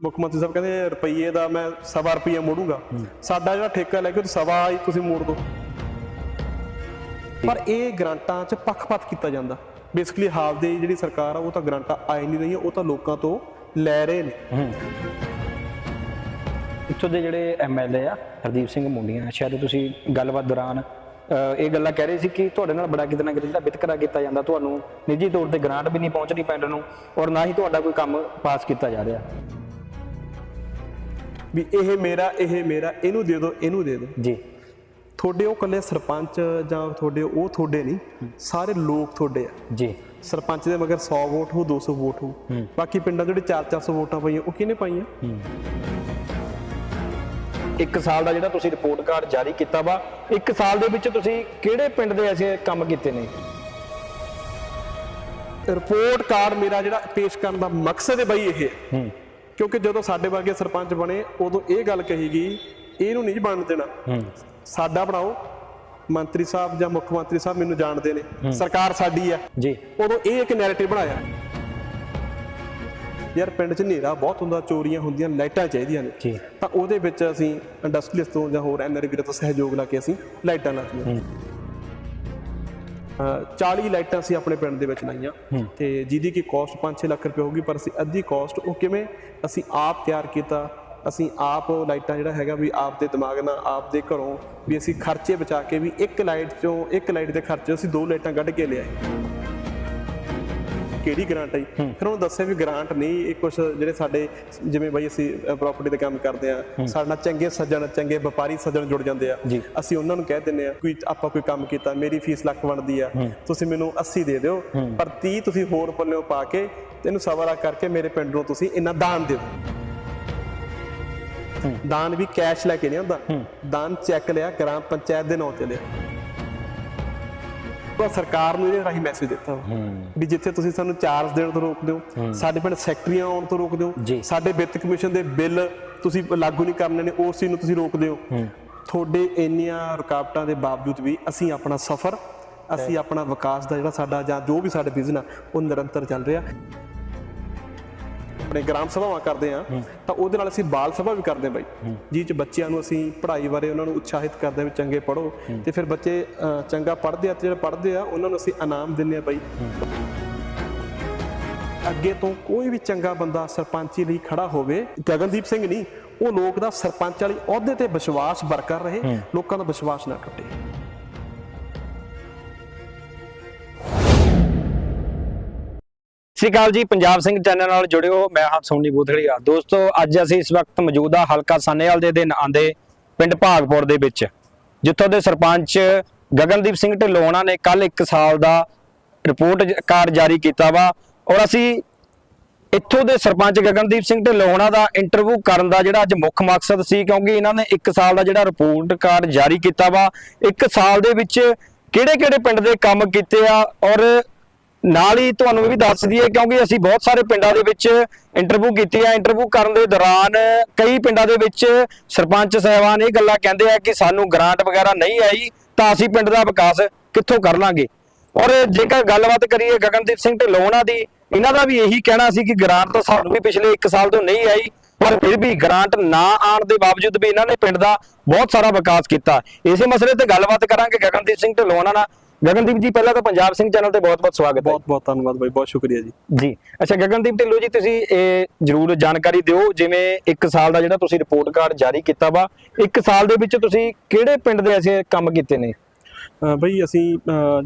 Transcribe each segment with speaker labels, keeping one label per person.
Speaker 1: ਮੁੱਖ ਮੰਤਰੀ ਸਾਹਿਬ ਕਹਿੰਦੇ ਰੁਪਈਏ ਦਾ ਮੈਂ ਸਵਾ ਰੁਪਈਆ ਮੋੜੂੰਗਾ। ਸਾਡਾ ਜਿਹੜਾ ਠੇਕਾ ਲੈ ਕੇ ਤੁਸੀਂ ਸਵਾ ਹੀ ਤੁਸੀਂ ਮੋੜ ਦਿਓ ਪਰ ਇਹ ਗ੍ਰਾਂਟਾਂ 'ਚ ਪੱਖਪਾਤ ਕੀਤਾ ਜਾਂਦਾ। ਬੇਸਿਕਲੀ ਹਾਲ ਦੀ ਜਿਹੜੀ ਸਰਕਾਰ ਆ ਉਹ ਤਾਂ ਗ੍ਰਾਂਟਾਂ ਆਈ ਨਹੀਂ ਰਹੀਆਂ ਉਹ ਤਾਂ ਲੋਕਾਂ ਤੋਂ ਲੈ ਰਹੇ ਨੇ।
Speaker 2: ਇੱਥੋਂ ਦੇ ਜਿਹੜੇ ਐਮਐਲਏ ਆ ਹਰਦੀਪ ਸਿੰਘ ਮੁੰਡੀਆਂ ਸ਼ਾਇਦ ਤੁਸੀਂ ਗੱਲਬਾਤ ਦੌਰਾਨ ਇਹ ਗੱਲਾਂ ਕਹਿ ਰਹੇ ਸੀ ਕਿ ਤੁਹਾਡੇ ਨਾਲ ਬੜਾ ਕਿਤੇ ਨਾ ਕਿਤੇ ਜਿਹੜਾ ਵਿਤਕਰਾ ਕੀਤਾ ਜਾਂਦਾ ਤੁਹਾਨੂੰ ਨਿੱਜੀ ਤੌਰ ਤੇ ਗ੍ਰਾਂਟ ਵੀ ਨਹੀਂ ਪਹੁੰਚਣੀ ਪਿੰਡ ਨੂੰ ਔਰ ਨਾ ਹੀ ਤੁਹਾਡਾ ਕੋਈ ਕੰਮ ਪਾਸ ਕੀਤਾ ਜਾ ਰਿਹਾ।
Speaker 1: ਵੀ ਇਹ ਮੇਰਾ ਇਹ ਮੇਰਾ ਇਹਨੂੰ ਦੇ ਦਿਓ ਇਹਨੂੰ ਦੇ ਦਿਓ
Speaker 2: ਜੀ।
Speaker 1: ਤੁਹਾਡੇ ਉਹ ਕੱਲੇ ਸਰਪੰਚ ਜਾਂ ਤੁਹਾਡੇ ਉਹ ਤੁਹਾਡੇ ਨਹੀਂ ਸਾਰੇ ਲੋਕ ਤੁਹਾਡੇ ਆ।
Speaker 2: ਜੀ।
Speaker 1: ਸਰਪੰਚ ਦੇ ਮਗਰ 100 ਵੋਟ ਹੋ 200 ਵੋਟ ਹੋ। ਬਾਕੀ ਪਿੰਡਾਂ ਦੇ ਜਿਹੜੇ 4-400 ਵੋਟਾਂ ਪਈਆਂ ਉਹ ਕਿਹਨੇ ਪਾਈਆਂ?
Speaker 2: ਇੱਕ ਸਾਲ ਦਾ ਜਿਹੜਾ ਤੁਸੀਂ ਰਿਪੋਰਟ ਕਾਰਡ ਜਾਰੀ ਕੀਤਾ ਵਾ ਇੱਕ ਸਾਲ ਦੇ ਵਿੱਚ ਤੁਸੀਂ ਕਿਹੜੇ ਪਿੰਡ ਦੇ ਐਸੇ ਕੰਮ ਕੀਤੇ ਨੇ?
Speaker 1: ਰਿਪੋਰਟ ਕਾਰਡ ਮੇਰਾ ਜਿਹੜਾ ਪੇਸ਼ ਕਰਨ ਦਾ ਮਕਸਦ ਹੈ ਬਈ ਇਹ। ਹੈ
Speaker 2: ਹੂੰ।
Speaker 1: ਕਿਉਂਕਿ ਜਦੋਂ ਸਾਡੇ ਵਰਗੇ ਸਰਪੰਚ ਬਣੇ ਉਦੋਂ ਇਹ ਗੱਲ ਕਹੀ ਗਈ ਇਹਨੂੰ ਨਹੀਂ ਬਣਨ ਦੇਣਾ। ਸਾਡਾ ਬਣਾਓ। ਮੰਤਰੀ ਸਾਹਿਬ ਜਾਂ ਮੁੱਖ ਮੰਤਰੀ ਸਾਹਿਬ ਮੈਨੂੰ ਜਾਣਦੇ ਨੇ। ਸਰਕਾਰ ਸਾਡੀ ਆ
Speaker 2: ਜੀ।
Speaker 1: ਉਦੋਂ ਇਹ ਇੱਕ ਨੈਰੇਟਿਵ ਬਣਾਇਆ। ਯਾਰ ਪਿੰਡ 'ਚ ਹਨੇਰਾ ਬਹੁਤ ਹੁੰਦਾ ਚੋਰੀਆਂ ਹੁੰਦੀਆਂ ਲਾਈਟਾਂ ਚਾਹੀਦੀਆਂ ਨੇ। ਤਾਂ ਉਹਦੇ ਵਿੱਚ ਅਸੀਂ ਇੰਡਸਟਰੀਅਲਿਸਟ ਤੋਂ ਜਾਂ ਹੋਰ ਐਨਆਰਆਈ ਵੀਰਾਂ ਤੋਂ ਸਹਿਯੋਗ ਲਾ ਕੇ ਅਸੀਂ ਲਾਈਟਾਂ ਲਾਤੀਆਂ। 40 ਲਾਈਟਾਂ ਅਸੀਂ ਆਪਣੇ ਪਿੰਡ ਦੇ ਵਿੱਚ ਲਾਈਆਂ ਤੇ ਜਿਹਦੀ ਕੀ ਕਾਸਟ 5-6 ਲੱਖ ਰੁਪਏ ਹੋਊਗੀ ਪਰ ਅਸੀਂ ਅੱਧੀ ਕਾਸਟ ਉਹ ਕਿਵੇਂ ਅਸੀਂ ਆਪ ਤਿਆਰ ਕੀਤਾ ਅਸੀਂ ਆਪ ਲਾਈਟਾਂ ਜਿਹੜਾ ਹੈਗਾ ਵੀ ਆਪ ਦੇ ਦਿਮਾਗ ਨਾਲ ਆਪ ਦੇ ਘਰੋਂ ਵੀ ਅਸੀਂ ਖਰਚੇ ਬਚਾ ਕੇ ਵੀ ਇੱਕ ਲਾਈਟ ਚੋਂ ਇੱਕ ਲਾਈਟ ਦੇ ਖਰਚੇ ਅਸੀਂ ਦੋ ਲਾਈਟਾਂ ਕੱਢ ਕੇ ਲਿਆਏ। ਕਿਹੜੀ ਗ੍ਰਾਂਟ ਆਈ ਫਿਰ ਉਹਨੂੰ ਦੱਸਿਆ ਵੀ ਗ੍ਰਾਂਟ ਨਹੀਂ ਇਹ ਕੁਝ ਜਿਹੜੇ ਸਾਡੇ ਜਿਵੇਂ ਬਾਈ ਅਸੀਂ ਪ੍ਰਾਪਰਟੀ ਦਾ ਕੰਮ ਕਰਦੇ ਆ ਸਾਡੇ ਨਾਲ ਚੰਗੇ ਸੱਜਣ ਚੰਗੇ ਵਪਾਰੀ ਸੱਜਣ ਜੁੜ ਜਾਂਦੇ ਆ। ਅਸੀਂ ਉਹਨਾਂ ਨੂੰ ਕਹਿ ਦਿੰਦੇ ਆ ਕੋਈ ਆਪਾਂ ਕੋਈ ਕੰਮ ਕੀਤਾ ਮੇਰੀ ਫੀਸ ਲੱਖ ਬਣਦੀ ਆ ਤੁਸੀਂ ਮੈਨੂੰ 80 ਦੇ ਦਿਓ ਪਰ 30 ਤੁਸੀਂ ਹੋਰ ਪੱਲਿਓਂ ਪਾ ਕੇ ਤੈਨੂੰ ਸਵਾ ਲੱਖ ਕਰਕੇ ਮੇਰੇ ਪਿੰਡ ਨੂੰ ਤੁਸੀਂ ਇੰਨਾ ਦਾਨ ਦਿਓ। ਦਾਨ ਵੀ ਕੈਸ਼ ਲੈ ਕੇ ਨਹੀਂ ਆਉਂਦਾ। ਦਾਨ ਚੈੱਕ ਲਿਆ ਗ੍ਰਾਮ ਪੰਚਾਇਤ ਦੇ ਨਾਂ ਤੇ ਲਿਆ। ਤਾਂ ਸਰਕਾਰ ਨੂੰ ਇਹਦੇ ਰਾਹੀਂ ਮੈਸੇਜ ਦਿੱਤਾ ਵਾ। ਵੀ ਜਿੱਥੇ ਤੁਸੀਂ ਸਾਨੂੰ ਚਾਰਜ ਦੇਣ ਤੋਂ ਰੋਕਦੇ ਹੋ ਸਾਡੇ ਪਿੰਡ ਸੈਕਟਰੀਆਂ ਆਉਣ ਤੋਂ ਰੋਕਦੇ ਹੋ। ਸਾਡੇ ਵਿੱਤ ਕਮਿਸ਼ਨ ਦੇ ਬਿੱਲ ਤੁਸੀਂ ਲਾਗੂ ਨਹੀਂ ਕਰਨੇ ਨੇ ਉਸ ਚੀਜ਼ ਨੂੰ ਤੁਸੀਂ ਰੋਕਦੇ ਹੋ। ਤੁਹਾਡੇ ਇੰਨੀਆਂ ਰੁਕਾਵਟਾਂ ਦੇ ਬਾਵਜੂਦ ਵੀ ਅਸੀਂ ਆਪਣਾ ਸਫ਼ਰ ਅਸੀਂ ਆਪਣਾ ਵਿਕਾਸ ਦਾ ਜਿਹੜਾ ਸਾਡਾ ਜਾਂ ਜੋ ਵੀ ਸਾਡੇ ਬਿਜ਼ਨਸ ਉਹ ਨਿਰੰਤਰ ਚੱਲ ਰਿਹਾ। ਆਪਣੇ ਗ੍ਰਾਮ ਸਭਾਵਾਂ ਕਰਦੇ ਆ ਤਾਂ ਉਹਦੇ ਨਾਲ ਅਸੀਂ ਬਾਲ ਸਭਾ ਵੀ ਕਰਦੇ ਆ ਬਾਈ। ਜਿਹ ਚ ਬੱਚਿਆਂ ਨੂੰ ਅਸੀਂ ਪੜ੍ਹਾਈ ਬਾਰੇ ਉਹਨਾਂ ਨੂੰ ਉਤਸ਼ਾਹਿਤ ਕਰਦੇ ਆ ਵੀ ਚੰਗੇ ਪੜ੍ਹੋ। ਤੇ ਫਿਰ ਬੱਚੇ ਚੰਗਾ ਪੜ੍ਹਦੇ ਆ ਤੇ ਜਿਹੜੇ ਪੜ੍ਹਦੇ ਆ ਉਹਨਾਂ ਨੂੰ ਅਸੀਂ ਇਨਾਮ ਦਿੰਦੇ ਆ ਬਾਈ। ਅੱਗੇ ਤੋਂ ਕੋਈ ਵੀ ਚੰਗਾ ਬੰਦਾ ਸਰਪੰਚੀ ਲਈ ਖੜਾ ਹੋਵੇ ਗਗਨਦੀਪ ਸਿੰਘ ਨਹੀਂ ਉਹ ਲੋਕ ਦਾ ਸਰਪੰਚ ਵਾਲੀ ਅਹੁਦੇ ਤੇ ਵਿਸ਼ਵਾਸ ਬਰਕਰ ਰਹੇ ਲੋਕਾਂ ਦਾ ਵਿਸ਼ਵਾਸ ਨਾ ਟੁੱਟੇ।
Speaker 2: ਸ਼੍ਰੀ ਅਕਾਲ ਜੀ, ਪੰਜਾਬ ਸਿੰਘ ਚੈਨਲ ਨਾਲ ਜੁੜਿਓ, ਮੈਂ ਹਾਂ ਸੋਨੀ ਬੂਥੜੀਆ। ਦੋਸਤੋ, ਅੱਜ ਅਸੀਂ ਇਸ ਵਕਤ ਮੌਜੂਦਾ ਹਲਕਾ ਸਾਨੇਵਾਲ ਦੇ ਦਿਨ ਆਂਦੇ ਪਿੰਡ ਭਾਗਪੁਰ ਦੇ ਵਿੱਚ, ਜਿੱਥੋਂ ਦੇ ਸਰਪੰਚ ਗਗਨਦੀਪ ਸਿੰਘ ਢਿੱਲੋਣਾ ਨੇ ਕੱਲ 1 ਸਾਲ ਦਾ ਰਿਪੋਰਟ ਜ- ਕਾਰਡ ਜਾਰੀ ਕੀਤਾ ਵਾ। ਔਰ ਅਸੀਂ ਇੱਥੋਂ ਦੇ ਸਰਪੰਚ ਗਗਨਦੀਪ ਸਿੰਘ ਢਿੱਲੋਣਾ ਦਾ ਇੰਟਰਵਿਊ ਕਰਨ ਦਾ ਜਿਹੜਾ ਅੱਜ ਮੁੱਖ ਮਕਸਦ ਸੀ, ਕਿਉਂਕਿ ਇਹਨਾਂ ਨੇ 1 ਸਾਲ ਦਾ ਜਿਹੜਾ ਰਿਪੋਰਟ ਕਾਰਡ ਜਾਰੀ ਕੀਤਾ ਵਾ। 1 ਸਾਲ ਦੇ ਵਿੱਚ ਕਿਹੜੇ-ਕਿਹੜੇ ਪਿੰਡ ਦੇ ਕੰਮ ਕੀਤੇ ਆ ਔਰ ਨਾਲ ਹੀ ਤੁਹਾਨੂੰ ਇਹ ਵੀ ਦੱਸ ਦਈਏ ਕਿਉਂਕਿ ਅਸੀਂ ਬਹੁਤ ਸਾਰੇ ਪਿੰਡਾਂ ਦੇ ਵਿੱਚ ਇੰਟਰਵਿਊ ਕੀਤੀ ਆ। ਇੰਟਰਵਿਊ ਕਰਨ ਦੇ ਦੌਰਾਨ ਕਈ ਪਿੰਡਾਂ ਦੇ ਵਿੱਚ ਸਰਪੰਚ ਸਾਹਿਬਾਨ ਇਹ ਗੱਲਾਂ ਕਹਿੰਦੇ ਆ ਕਿ ਸਾਨੂੰ ਗ੍ਰਾਂਟ ਵਗੈਰਾ ਨਹੀਂ ਆਈ ਤਾਂ ਅਸੀਂ ਪਿੰਡ ਦਾ ਵਿਕਾਸ ਕਿੱਥੋਂ ਕਰ ਲਾਂਗੇ। ਔਰ ਜੇਕਰ ਗੱਲਬਾਤ ਕਰੀਏ ਗਗਨਦੀਪ ਸਿੰਘ ਢਿੱਲੋਂ ਦੀ, ਇਹਨਾਂ ਦਾ ਵੀ ਇਹੀ ਕਹਿਣਾ ਸੀ ਕਿ ਗ੍ਰਾਂਟ ਤਾਂ ਸਾਨੂੰ ਵੀ ਪਿਛਲੇ 1 ਸਾਲ ਤੋਂ ਨਹੀਂ ਆਈ, ਪਰ ਫਿਰ ਵੀ ਗ੍ਰਾਂਟ ਨਾ ਆਉਣ ਦੇ ਬਾਵਜੂਦ ਵੀ ਇਹਨਾਂ ਨੇ ਪਿੰਡ ਦਾ ਬਹੁਤ ਸਾਰਾ ਵਿਕਾਸ ਕੀਤਾ। ਇਸੇ ਮਸਲੇ ਤੇ ਗੱਲਬਾਤ ਕਰਾਂਗੇ ਗਗਨਦੀਪ ਸਿੰਘ ਢਿੱਲੋਂ ਨਾਲ। ਗਗਨਦੀਪ ਜੀ ਪਹਿਲਾਂ ਤਾਂ ਪੰਜਾਬ ਸਿੰਘ ਚੈਨਲ ਤੇ ਬਹੁਤ-ਬਹੁਤ ਸਵਾਗਤ ਹੈ
Speaker 1: ਬਹੁਤ ਬਹੁਤ ਧੰਨਵਾਦ ਬਾਈ ਬਹੁਤ ਸ਼ੁਕਰੀਆ ਜੀ।
Speaker 2: ਜੀ ਅੱਛਾ ਗਗਨਦੀਪ ਢਿੱਲੋਂ ਜੀ ਤੁਸੀਂ ਇਹ ਜਰੂਰ ਜਾਣਕਾਰੀ ਦਿਓ ਜਿਵੇਂ 1 ਸਾਲ ਦਾ ਜਿਹੜਾ ਤੁਸੀਂ ਰਿਪੋਰਟ ਕਾਰਡ ਜਾਰੀ ਕੀਤਾ ਵਾ 1 ਸਾਲ ਦੇ ਵਿੱਚ ਤੁਸੀਂ ਕਿਹੜੇ ਪਿੰਡ ਦੇ ਐਸੇ ਕੰਮ ਕੀਤੇ ਨੇ?
Speaker 1: ਬਈ ਅਸੀਂ